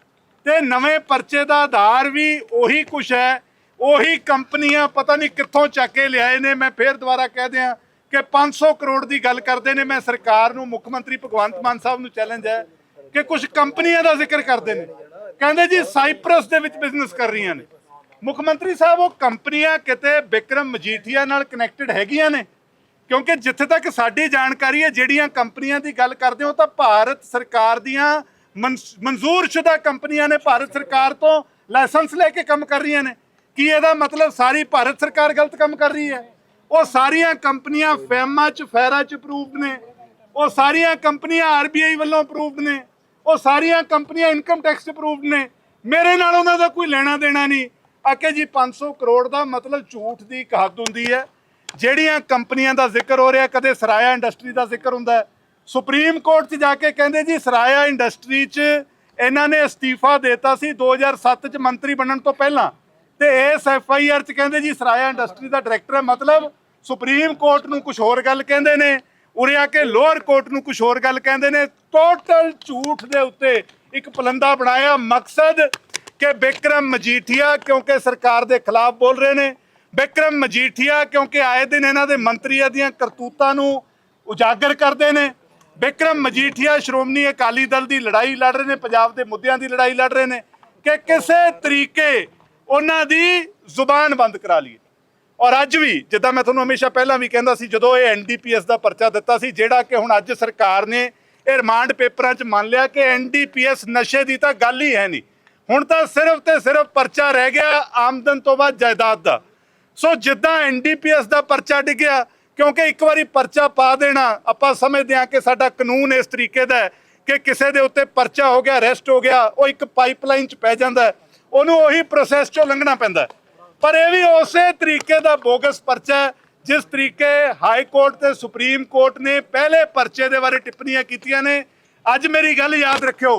ਤੇ ਨਵੇਂ ਪਰਚੇ ਦਾ ਆਧਾਰ ਵੀ ਉਹੀ ਕੁਝ ਹੈ, ਉਹੀ ਕੰਪਨੀਆਂ ਪਤਾ ਨਹੀਂ ਕਿੱਥੋਂ ਚੱਕ ਕੇ ਲਿਆਏ ਨੇ। ਮੈਂ ਫੇਰ ਦੁਬਾਰਾ ਕਹਿ ਦਿਆਂ ਕਿ 500 ਕਰੋੜ ਦੀ ਗੱਲ ਕਰਦੇ ਨੇ। ਮੈਂ ਸਰਕਾਰ ਨੂੰ, ਮੁੱਖ ਮੰਤਰੀ ਭਗਵੰਤ ਮਾਨ ਸਾਹਿਬ ਨੂੰ ਚੈਲੰਜ ਹੈ ਕਿ ਕੁਝ ਕੰਪਨੀਆਂ ਦਾ ਜ਼ਿਕਰ ਕਰਦੇ ਨੇ। ਕਹਿੰਦੇ ਜੀ ਸਾਈਪ੍ਰਸ ਦੇ ਵਿੱਚ ਬਿਜ਼ਨਸ ਕਰ ਰਹੀਆਂ ਨੇ। ਮੁੱਖ ਮੰਤਰੀ ਸਾਹਿਬ, ਉਹ ਕੰਪਨੀਆਂ ਕਿਤੇ ਵਿਕਰਮ ਮਜੀਠੀਆ ਨਾਲ ਕਨੈਕਟਡ ਹੈਗੀਆਂ ਨੇ? ਕਿਉਂਕਿ ਜਿੱਥੇ ਤੱਕ ਸਾਡੀ ਜਾਣਕਾਰੀ ਹੈ, ਜਿਹੜੀਆਂ ਕੰਪਨੀਆਂ ਦੀ ਗੱਲ ਕਰਦੇ ਹੋ ਤਾਂ ਭਾਰਤ ਸਰਕਾਰ ਦੀਆਂ ਮਨਸ- ਮਨਜ਼ੂਰਸ਼ੁਦਾ ਕੰਪਨੀਆਂ ਨੇ। ਭਾਰਤ ਸਰਕਾਰ ਤੋਂ ਲਾਇਸੈਂਸ ਲੈ ਕੇ ਕੰਮ ਕਰ ਰਹੀਆਂ ਨੇ। ਕੀ ਇਹਦਾ ਮਤਲਬ ਸਾਰੀ ਭਾਰਤ ਸਰਕਾਰ ਗਲਤ ਕੰਮ ਕਰ ਰਹੀ ਹੈ? ਉਹ ਸਾਰੀਆਂ ਕੰਪਨੀਆਂ ਫੈਮਾ ਚ, ਫੈਰਾ ਚ ਅਪਰੂਵਡ ਨੇ। ਉਹ ਸਾਰੀਆਂ ਕੰਪਨੀਆਂ ਆਰਬੀਆਈ ਵੱਲੋਂ ਅਪਰੂਵਡ ਨੇ। ਉਹ ਸਾਰੀਆਂ ਕੰਪਨੀਆਂ ਇਨਕਮ ਟੈਕਸ ਅਪਰੂਵਡ ਨੇ। ਮੇਰੇ ਨਾਲ ਉਹਨਾਂ ਦਾ ਕੋਈ ਲੈਣਾ ਦੇਣਾ ਨਹੀਂ। ਆਕੇ ਜੀ 500 ਕਰੋੜ ਦਾ ਮਤਲਬ ਝੂਠ ਦੀ ਇੱਕ ਹੱਦ ਹੁੰਦੀ ਹੈ। ਜਿਹੜੀਆਂ ਕੰਪਨੀਆਂ ਦਾ ਜ਼ਿਕਰ ਹੋ ਰਿਹਾ, ਕਦੇ ਸਰਾਇਆ ਇੰਡਸਟਰੀ ਦਾ ਜ਼ਿਕਰ ਹੁੰਦਾ ਹੈ। ਸੁਪਰੀਮ ਕੋਰਟ 'ਚ ਜਾ ਕੇ ਕਹਿੰਦੇ ਜੀ, ਸਰਾਇਆ ਇੰਡਸਟਰੀ 'ਚ ਇਹਨਾਂ ਨੇ ਅਸਤੀਫਾ ਦਿੱਤਾ ਸੀ 2007 'ਚ ਮੰਤਰੀ ਬਣਨ ਤੋਂ ਪਹਿਲਾਂ। ਤੇ ਇਸ ਐਫ ਆਈ ਆਰ 'ਚ ਕਹਿੰਦੇ ਜੀ, ਸਰਾਇਆ ਇੰਡਸਟਰੀ ਦਾ ਡਾਇਰੈਕਟਰ ਹੈ। ਮਤਲਬ ਸੁਪਰੀਮ ਕੋਰਟ ਨੂੰ ਕੁਝ ਹੋਰ ਗੱਲ ਕਹਿੰਦੇ ਨੇ। ਉਰੇ ਆ ਕੇ ਲੋਅਰ ਕੋਰਟ ਨੂੰ ਕੁਝ ਹੋਰ ਗੱਲ ਕਹਿੰਦੇ ਨੇ। ਟੋਟਲ ਝੂਠ ਦੇ ਉੱਤੇ ਇੱਕ ਪਲੰਦਾ ਬਣਾਇਆ। ਮਕਸਦ ਕਿ ਬਿਕਰਮ ਮਜੀਠੀਆ ਕਿਉਂਕਿ ਸਰਕਾਰ ਦੇ ਖਿਲਾਫ ਬੋਲ ਰਹੇ ਨੇ, ਬਿਕਰਮ ਮਜੀਠੀਆ ਕਿਉਂਕਿ ਆਏ ਦਿਨ ਇਹਨਾਂ ਦੇ ਮੰਤਰੀਆਂ ਦੀਆਂ ਕਰਤੂਤਾਂ ਨੂੰ ਉਜਾਗਰ ਕਰਦੇ ਨੇ, ਬਿਕਰਮ ਮਜੀਠੀਆ ਸ਼੍ਰੋਮਣੀ ਅਕਾਲੀ ਦਲ ਦੀ ਲੜਾਈ ਲੜ ਰਹੇ ਨੇ, ਪੰਜਾਬ ਦੇ ਮੁੱਦਿਆਂ ਦੀ ਲੜਾਈ ਲੜ ਰਹੇ ਨੇ, ਕਿ ਕਿਸੇ ਤਰੀਕੇ ਉਹਨਾਂ ਦੀ ਜ਼ੁਬਾਨ ਬੰਦ ਕਰਾ ਲਈਏ। ਔਰ ਅੱਜ ਵੀ ਜਿੱਦਾਂ ਮੈਂ ਤੁਹਾਨੂੰ ਹਮੇਸ਼ਾ ਪਹਿਲਾਂ ਵੀ ਕਹਿੰਦਾ ਸੀ, ਜਦੋਂ ਇਹ ਐਨਡੀਪੀਐਸ ਦਾ ਪਰਚਾ ਦਿੱਤਾ ਸੀ, ਜਿਹੜਾ ਕਿ ਹੁਣ ਅੱਜ ਸਰਕਾਰ ਨੇ ਇਹ ਰਿਮਾਂਡ ਪੇਪਰਾਂ 'ਚ ਮੰਨ ਲਿਆ ਕਿ ਐਨਡੀਪੀਐਸ ਨਸ਼ੇ ਦੀ ਤਾਂ ਗੱਲ ਹੀ ਹੈ ਨਹੀਂ। ਹੁਣ ਤਾਂ ਸਿਰਫ ਤੇ ਸਿਰਫ ਪਰਚਾ ਰਹਿ ਗਿਆ ਆਮਦਨ ਤੋਂ ਬਾਅਦ ਜਾਇਦਾਦ ਦਾ। ਸੋ ਜਿੱਦਾਂ ਐਨਡੀਪੀਐਸ ਦਾ ਪਰਚਾ ਡਿੱਗਿਆ, ਕਿਉਂਕਿ ਇੱਕ ਵਾਰੀ ਪਰਚਾ ਪਾ ਦੇਣਾ, ਆਪਾਂ ਸਮਝਦੇ ਹਾਂ ਕਿ ਸਾਡਾ ਕਾਨੂੰਨ ਇਸ ਤਰੀਕੇ ਦਾ ਹੈ ਕਿ ਕਿਸੇ ਦੇ ਉੱਤੇ ਪਰਚਾ ਹੋ ਗਿਆ ਅਰੈਸਟ ਹੋ ਗਿਆ, ਉਹ ਇੱਕ ਪਾਈਪਲਾਈਨ 'ਚ ਪੈ ਜਾਂਦਾ ਉਹਨੂੰ ਉਹੀ ਪ੍ਰੋਸੈਸ 'ਚੋਂ ਲੰਘਣਾ ਪੈਂਦਾ ਪਰ ਇਹ ਵੀ ਉਸੇ ਤਰੀਕੇ ਦਾ ਬੋਗਸ ਪਰਚਾ ਜਿਸ ਤਰੀਕੇ ਹਾਈ ਕੋਰਟ ਤੇ ਸੁਪਰੀਮ ਕੋਰਟ ਨੇ ਪਹਿਲੇ ਪਰਚੇ ਦੇ ਬਾਰੇ ਟਿੱਪਣੀਆਂ ਕੀਤੀਆਂ ਨੇ। ਅੱਜ ਮੇਰੀ ਗੱਲ ਯਾਦ ਰੱਖਿਓ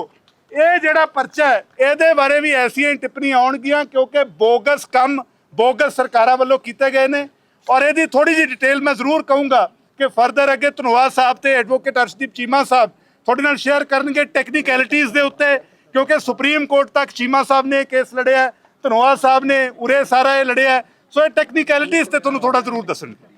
ਇਹ ਜਿਹੜਾ ਪਰਚਾ ਹੈ ਇਹਦੇ ਬਾਰੇ ਵੀ ਐਸੀਆਂ ਹੀ ਟਿੱਪਣੀਆਂ ਆਉਣਗੀਆਂ ਕਿਉਂਕਿ ਬੋਗਸ ਕੰਮ ਬੋਗਸ ਸਰਕਾਰਾਂ ਵੱਲੋਂ ਕੀਤੇ ਗਏ ਨੇ। ਔਰ ਇਹਦੀ ਥੋੜੀ ਜਿਹੀ ਡਿਟੇਲ ਮੈਂ ਜ਼ਰੂਰ ਕਹੂੰਗਾ ਕਿ ਫਰਦਰ ਅੱਗੇ ਧਨੋਆ ਸਾਹਿਬ ਤੇ ਐਡਵੋਕੇਟ ਅਰਸ਼ਦੀਪ ਚੀਮਾ ਸਾਹਿਬ ਤੁਹਾਡੇ ਨਾਲ ਸ਼ੇਅਰ ਕਰਨਗੇ ਟੈਕਨੀਕੈਲਿਟੀਜ਼ ਦੇ ਉੱਤੇ ਕਿਉਂਕਿ ਸੁਪਰੀਮ ਕੋਰਟ ਤੱਕ ਚੀਮਾ ਸਾਹਿਬ ਨੇ ਇਹ ਕੇਸ ਲੜਿਆ ਹੈ, ਧਨੋਆ ਸਾਹਿਬ ਨੇ ਉਰੇ ਸਾਰਾ ਇਹ ਲੜਿਆ ਸੋ ਇਹ ਟੈਕਨੀਕੈਲਿਟੀਜ਼ ਤੇ ਤੁਹਾਨੂੰ ਥੋੜਾ ਜ਼ਰੂਰ ਦੱਸਣਗੇ।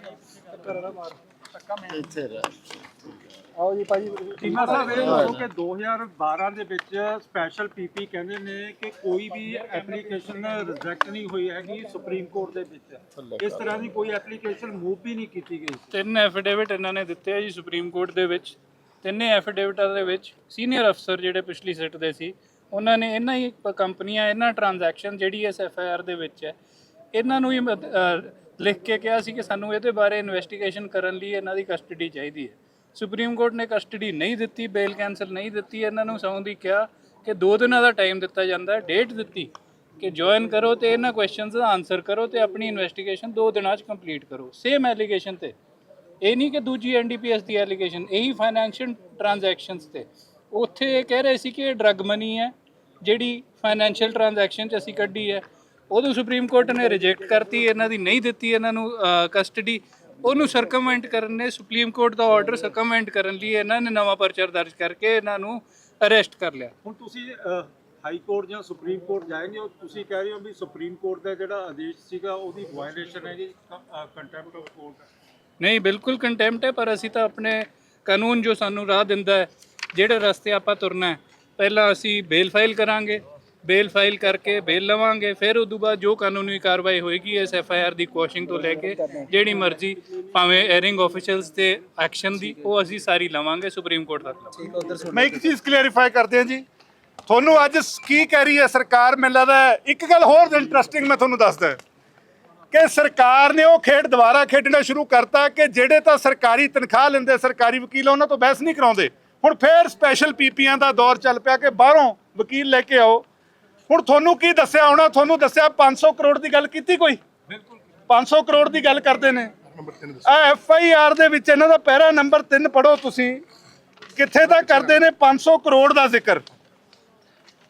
ਚੀਮਾ ਸਾਹਿਬ ਇਹ ਦੱਸੋ ਕਿ 2012 ਦੇ ਵਿੱਚ ਸਪੈਸ਼ਲ ਪੀਪੀ ਕਹਿੰਦੇ ਨੇ ਕਿ ਕੋਈ ਵੀ ਐਪਲੀਕੇਸ਼ਨ ਰਿਜੈਕਟ ਨਹੀਂ ਹੋਈ ਹੈਗੀ ਸੁਪਰੀਮ ਕੋਰਟ ਦੇ ਵਿੱਚ। ਇਸ ਤਰ੍ਹਾਂ ਦੀ ਕੋਈ ਐਪਲੀਕੇਸ਼ਨ ਮੂਵ ਵੀ ਨਹੀਂ ਕੀਤੀ ਗਈ ਤਿੰਨ ਐਫੀਡੇਵਿਟ ਇਹਨਾਂ ਨੇ ਦਿੱਤੇ ਆ ਜੀ ਸੁਪਰੀਮ ਕੋਰਟ ਦੇ ਵਿੱਚ। ਤਿੰਨੇ ਐਫੀਡੇਵਿਟਾਂ ਦੇ ਵਿੱਚ ਸੀਨੀਅਰ ਅਫਸਰ ਜਿਹੜੇ ਪਿਛਲੀ ਸਿੱਟ ਦੇ ਸੀ ਉਹਨਾਂ ਨੇ ਇਹਨਾਂ ਹੀ ਕੰਪਨੀਆਂ ਇਹਨਾਂ ਟ੍ਰਾਂਜੈਕਸ਼ਨ ਜਿਹੜੀ ਇਸ ਐਫ ਆਈ ਆਰ ਦੇ ਵਿੱਚ ਹੈ ਇਹਨਾਂ ਨੂੰ ਹੀ ਲਿਖ ਕੇ ਕਿਹਾ ਸੀ ਕਿ ਸਾਨੂੰ ਇਹਦੇ ਬਾਰੇ ਇਨਵੈਸਟੀਗੇਸ਼ਨ ਕਰਨ ਲਈ ਇਹਨਾਂ ਦੀ ਕਸਟਡੀ ਚਾਹੀਦੀ ਹੈ। ਸੁਪਰੀਮ ਕੋਰਟ ਨੇ ਕਸਟਡੀ ਨਹੀਂ ਦਿੱਤੀ, ਬੇਲ ਕੈਂਸਲ ਨਹੀਂ ਦਿੱਤੀ, ਇਹਨਾਂ ਨੂੰ ਸੌਂ ਦੀ ਕਿਹਾ ਕਿ 2 ਦਿਨਾਂ ਦਾ ਟਾਈਮ ਦਿੱਤਾ ਜਾਂਦਾ ਹੈ ਡੇਟ ਦਿੱਤੀ ਕਿ ਜੁਆਇਨ ਕਰੋ ਤੇ ਇਹਨਾਂ ਕੁਐਸਚਨਸ ਦਾ ਆਨਸਰ ਕਰੋ ਤੇ ਆਪਣੀ ਇਨਵੈਸਟੀਗੇਸ਼ਨ 2 ਦਿਨਾਂ 'ਚ ਕੰਪਲੀਟ ਕਰੋ। ਸੇਮ ਐਲੀਗੇਸ਼ਨ ਤੇ। ਇਹ ਨਹੀਂ ਕਿ ਦੂਜੀ ਐਨਡੀਪੀਐਸ ਦੀ ਐਲੀਗੇਸ਼ਨ ਇਹੀ ਫਾਈਨੈਂਸ਼ੀਅਲ ਟ੍ਰਾਂਜੈਕਸ਼ਨਸ ਤੇ। ਉੱਥੇ ਇਹ ਕਹਿ ਰਹੇ ਸੀ ਕਿ ਇਹ ਡਰੱਗ ਮਨੀ ਹੈ, ਜਿਹੜੀ ਫਾਈਨੈਂਸ਼ੀਅਲ ਟ੍ਰਾਂਜੈਕਸ਼ਨ 'ਚ ਅਸੀਂ ਕੱਢੀ ਹੈ। ਉਦੋਂ ਸੁਪਰੀਮ ਕੋਰਟ ਨੇ ਰਿਜੈਕਟ ਕਰਤੀ, ਇਹਨਾਂ ਦੀ ਨਹੀਂ ਦਿੱਤੀ, ਇਹਨਾਂ ਨੂੰ ਕਸਟਡੀ ਉਹਨੂੰ ਸਰਕਮਵੈਂਟ ਕਰਨ ਨੇ ਸੁਪਰੀਮ ਕੋਰਟ ਦਾ ਆਰਡਰ ਸਰਕਮਵੈਂਟ ਕਰਨ ਲਈ ਇਹਨਾਂ ਨੇ ਨਵਾਂ ਪਰਚਾ ਦਰਜ ਕਰਕੇ ਇਹਨਾਂ ਨੂੰ ਅਰੈਸਟ ਕਰ ਲਿਆ। ਹੁਣ ਤੁਸੀਂ ਹਾਈ ਕੋਰਟ ਜਾਂ ਸੁਪਰੀਮ ਕੋਰਟ ਜਾਏਂਗੇ ਉਹ ਤੁਸੀਂ ਕਹਿ ਰਹੇ ਹੋ ਵੀ ਸੁਪਰੀਮ ਕੋਰਟ ਦਾ ਜਿਹੜਾ ਆਦੇਸ਼ ਸੀਗਾ ਉਹਦੀ ਵਾਇਲੇਸ਼ਨ ਹੈ ਜੀ? ਕੰਟੈਂਪਟ ਆਫ ਕੋਰਟ ਨਹੀਂ ਬਿਲਕੁਲ ਕੰਟੈਂਪਟ ਹੈ ਪਰ ਅਸੀਂ ਤਾਂ ਆਪਣੇ ਕਾਨੂੰਨ ਜੋ ਸਾਨੂੰ ਰਾਹ ਦਿੰਦਾ ਹੈ ਜਿਹੜੇ ਰਸਤੇ ਆਪਾਂ ਤੁਰਨਾ ਹੈ ਪਹਿਲਾਂ ਅਸੀਂ ਬੇਲ ਫਾਈਲ ਕਰਾਂਗੇ ਬੇਲ ਫਾਈਲ ਕਰਕੇ ਬੇਲ ਲਵਾਂਗੇ, ਫਿਰ ਉਸ ਤੋਂ ਬਾਅਦ ਜੋ ਕਾਨੂੰਨੀ ਕਾਰਵਾਈ ਹੋਏਗੀ, ਇਸ ਐਫ ਆਈ ਆਰ ਦੀ ਕੁਐਸ਼ਿੰਗ ਤੋਂ ਲੈ ਕੇ ਜਿਹੜੀ ਮਰਜ਼ੀ ਭਾਵੇਂ ਐਰਿੰਗ ਆਫੀਸ਼ੀਅਲਸ ਤੇ ਐਕਸ਼ਨ ਦੀ, ਉਹ ਅਸੀਂ ਸਾਰੀ ਲਵਾਂਗੇ ਸੁਪਰੀਮ ਕੋਰਟ ਤੱਕ ਮੈਂ ਇੱਕ ਚੀਜ਼ ਕਲੀਅਰਿਫਾਈ ਕਰਦੇ ਹਾਂ ਜੀ। ਤੁਹਾਨੂੰ ਅੱਜ ਕੀ ਕਹਿ ਰਹੀ ਹੈ ਸਰਕਾਰ? ਮੈਨੂੰ ਲੱਗਦਾ ਇੱਕ ਗੱਲ ਹੋਰ ਇੰਟਰਸਟਿੰਗ ਮੈਂ ਤੁਹਾਨੂੰ ਦੱਸਦਾ ਕਿ ਸਰਕਾਰ ਨੇ ਉਹ ਖੇਡ ਦੁਬਾਰਾ ਖੇਡਣਾ ਸ਼ੁਰੂ ਕਰਤਾ ਕਿ ਜਿਹੜੇ ਤਾਂ ਸਰਕਾਰੀ ਤਨਖਾਹ ਲੈਂਦੇ, ਸਰਕਾਰੀ ਵਕੀਲ ਉਹਨਾਂ ਤੋਂ ਬਹਿਸ ਨਹੀਂ ਕਰਾਉਂਦੇ। ਹੁਣ ਫੇਰ ਸਪੈਸ਼ਲ ਪੀਪੀਆਂ ਦਾ ਦੌਰ ਚੱਲ ਪਿਆ ਕਿ ਬਾਹਰੋਂ ਵਕੀਲ ਲੈ ਕੇ ਆਓ। ਹੁਣ ਤੁਹਾਨੂੰ ਕੀ ਦੱਸਿਆ ਹੋਣਾ? ਤੁਹਾਨੂੰ ਦੱਸਿਆ 500 ਕਰੋੜ ਦੀ ਗੱਲ ਕੀਤੀ ਕੋਈ? ਬਿਲਕੁਲ 500 ਕਰੋੜ ਦੀ ਗੱਲ ਕਰਦੇ ਨੇ। ਆ ਐਫ ਆਈ ਆਰ ਦੇ ਵਿੱਚ ਇਹਨਾਂ ਦਾ ਪਹਿਰਾ ਨੰਬਰ 3 ਪੜੋ ਤੁਸੀਂ। ਕਿੱਥੇ ਤਾਂ ਕਰਦੇ ਨੇ 500 ਕਰੋੜ ਦਾ ਜ਼ਿਕਰ?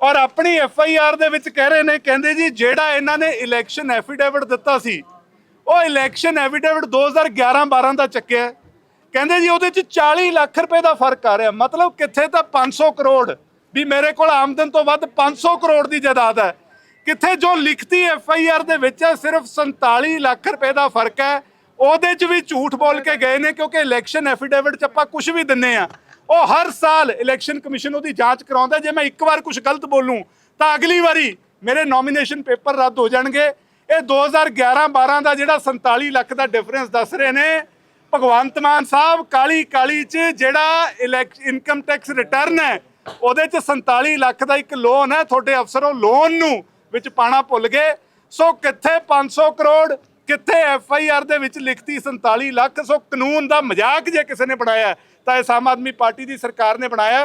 ਔਰ ਆਪਣੀ ਐਫ ਆਈ ਆਰ ਦੇ ਵਿੱਚ ਕਹਿ ਰਹੇ ਨੇ ਕਹਿੰਦੇ ਜੀ ਜਿਹੜਾ ਇਹਨਾਂ ਨੇ ਇਲੈਕਸ਼ਨ ਐਫੀਡੇਵਿਟ ਦਿੱਤਾ ਸੀ ਉਹ ਇਲੈਕਸ਼ਨ ਐਫੀਡੇਵਿਟ 2011-12 ਦਾ ਚੱਕਿਆ। ਕਹਿੰਦੇ ਜੀ ਉਹਦੇ ਚ 40 ਲੱਖ ਰੁਪਏ ਦਾ ਫ਼ਰਕ ਆ ਰਿਹਾ। ਮਤਲਬ ਕਿੱਥੇ ਤਾਂ 500 ਕਰੋੜ ਵੀ ਮੇਰੇ ਕੋਲ ਆਮਦਨ ਤੋਂ ਵੱਧ 500 ਕਰੋੜ ਦੀ ਜਾਇਦਾਦ ਹੈ। ਕਿੱਥੇ ਜੋ ਲਿਖਤੀ ਐਫ ਆਈ ਆਰ ਦੇ ਵਿੱਚ ਹੈ, ਸਿਰਫ 47 ਲੱਖ ਰੁਪਏ ਦਾ ਫ਼ਰਕ ਹੈ। ਉਹਦੇ 'ਚ ਵੀ ਝੂਠ ਬੋਲ ਕੇ ਗਏ ਨੇ ਕਿਉਂਕਿ ਇਲੈਕਸ਼ਨ ਐਫੀਡੇਵਿਟ 'ਚ ਆਪਾਂ ਕੁਝ ਵੀ ਦਿੰਨੇ ਆ। ਉਹ ਹਰ ਸਾਲ ਇਲੈਕਸ਼ਨ ਕਮਿਸ਼ਨ ਉਹਦੀ ਜਾਂਚ ਕਰਾਉਂਦਾ ਜੇ ਮੈਂ ਇੱਕ ਵਾਰ ਕੁਝ ਗਲਤ ਬੋਲੂੰ, ਤਾਂ ਅਗਲੀ ਵਾਰੀ ਮੇਰੇ ਨੋਮੀਨੇਸ਼ਨ ਪੇਪਰ ਰੱਦ ਹੋ ਜਾਣਗੇ। ਇਹ 2011-12 ਦਾ ਜਿਹੜਾ 47 ਲੱਖ ਦਾ ਡਿਫਰੈਂਸ ਦੱਸ ਰਹੇ ਨੇ, ਭਗਵੰਤ ਮਾਨ ਸਾਹਿਬ ਕਾਲੀ ਕਾਲੀ 'ਚ ਜਿਹੜਾ ਇਨਕਮ ਟੈਕਸ ਰਿਟਰਨ ਹੈ ਉਹਦੇ 'ਚ 47 ਲੱਖ ਦਾ ਇੱਕ ਲੋਨ ਹੈ, ਤੁਹਾਡੇ ਅਫਸਰ ਉਹ ਲੋਨ ਨੂੰ ਵਿੱਚ ਪਾਣਾ ਭੁੱਲ ਗਏ। ਸੋ ਕਿੱਥੇ 500 ਕਰੋੜ, ਕਿੱਥੇ ਐਫ ਆਈ ਆਰ ਦੇ ਵਿੱਚ ਲਿਖਤੀ 47 ਲੱਖ? ਸੋ ਕਾਨੂੰਨ ਦਾ ਮਜ਼ਾਕ ਜੇ ਕਿਸੇ ਨੇ ਬਣਾਇਆ ਤਾਂ ਇਸ ਆਮ ਆਦਮੀ ਪਾਰਟੀ ਦੀ ਸਰਕਾਰ ਨੇ ਬਣਾਇਆ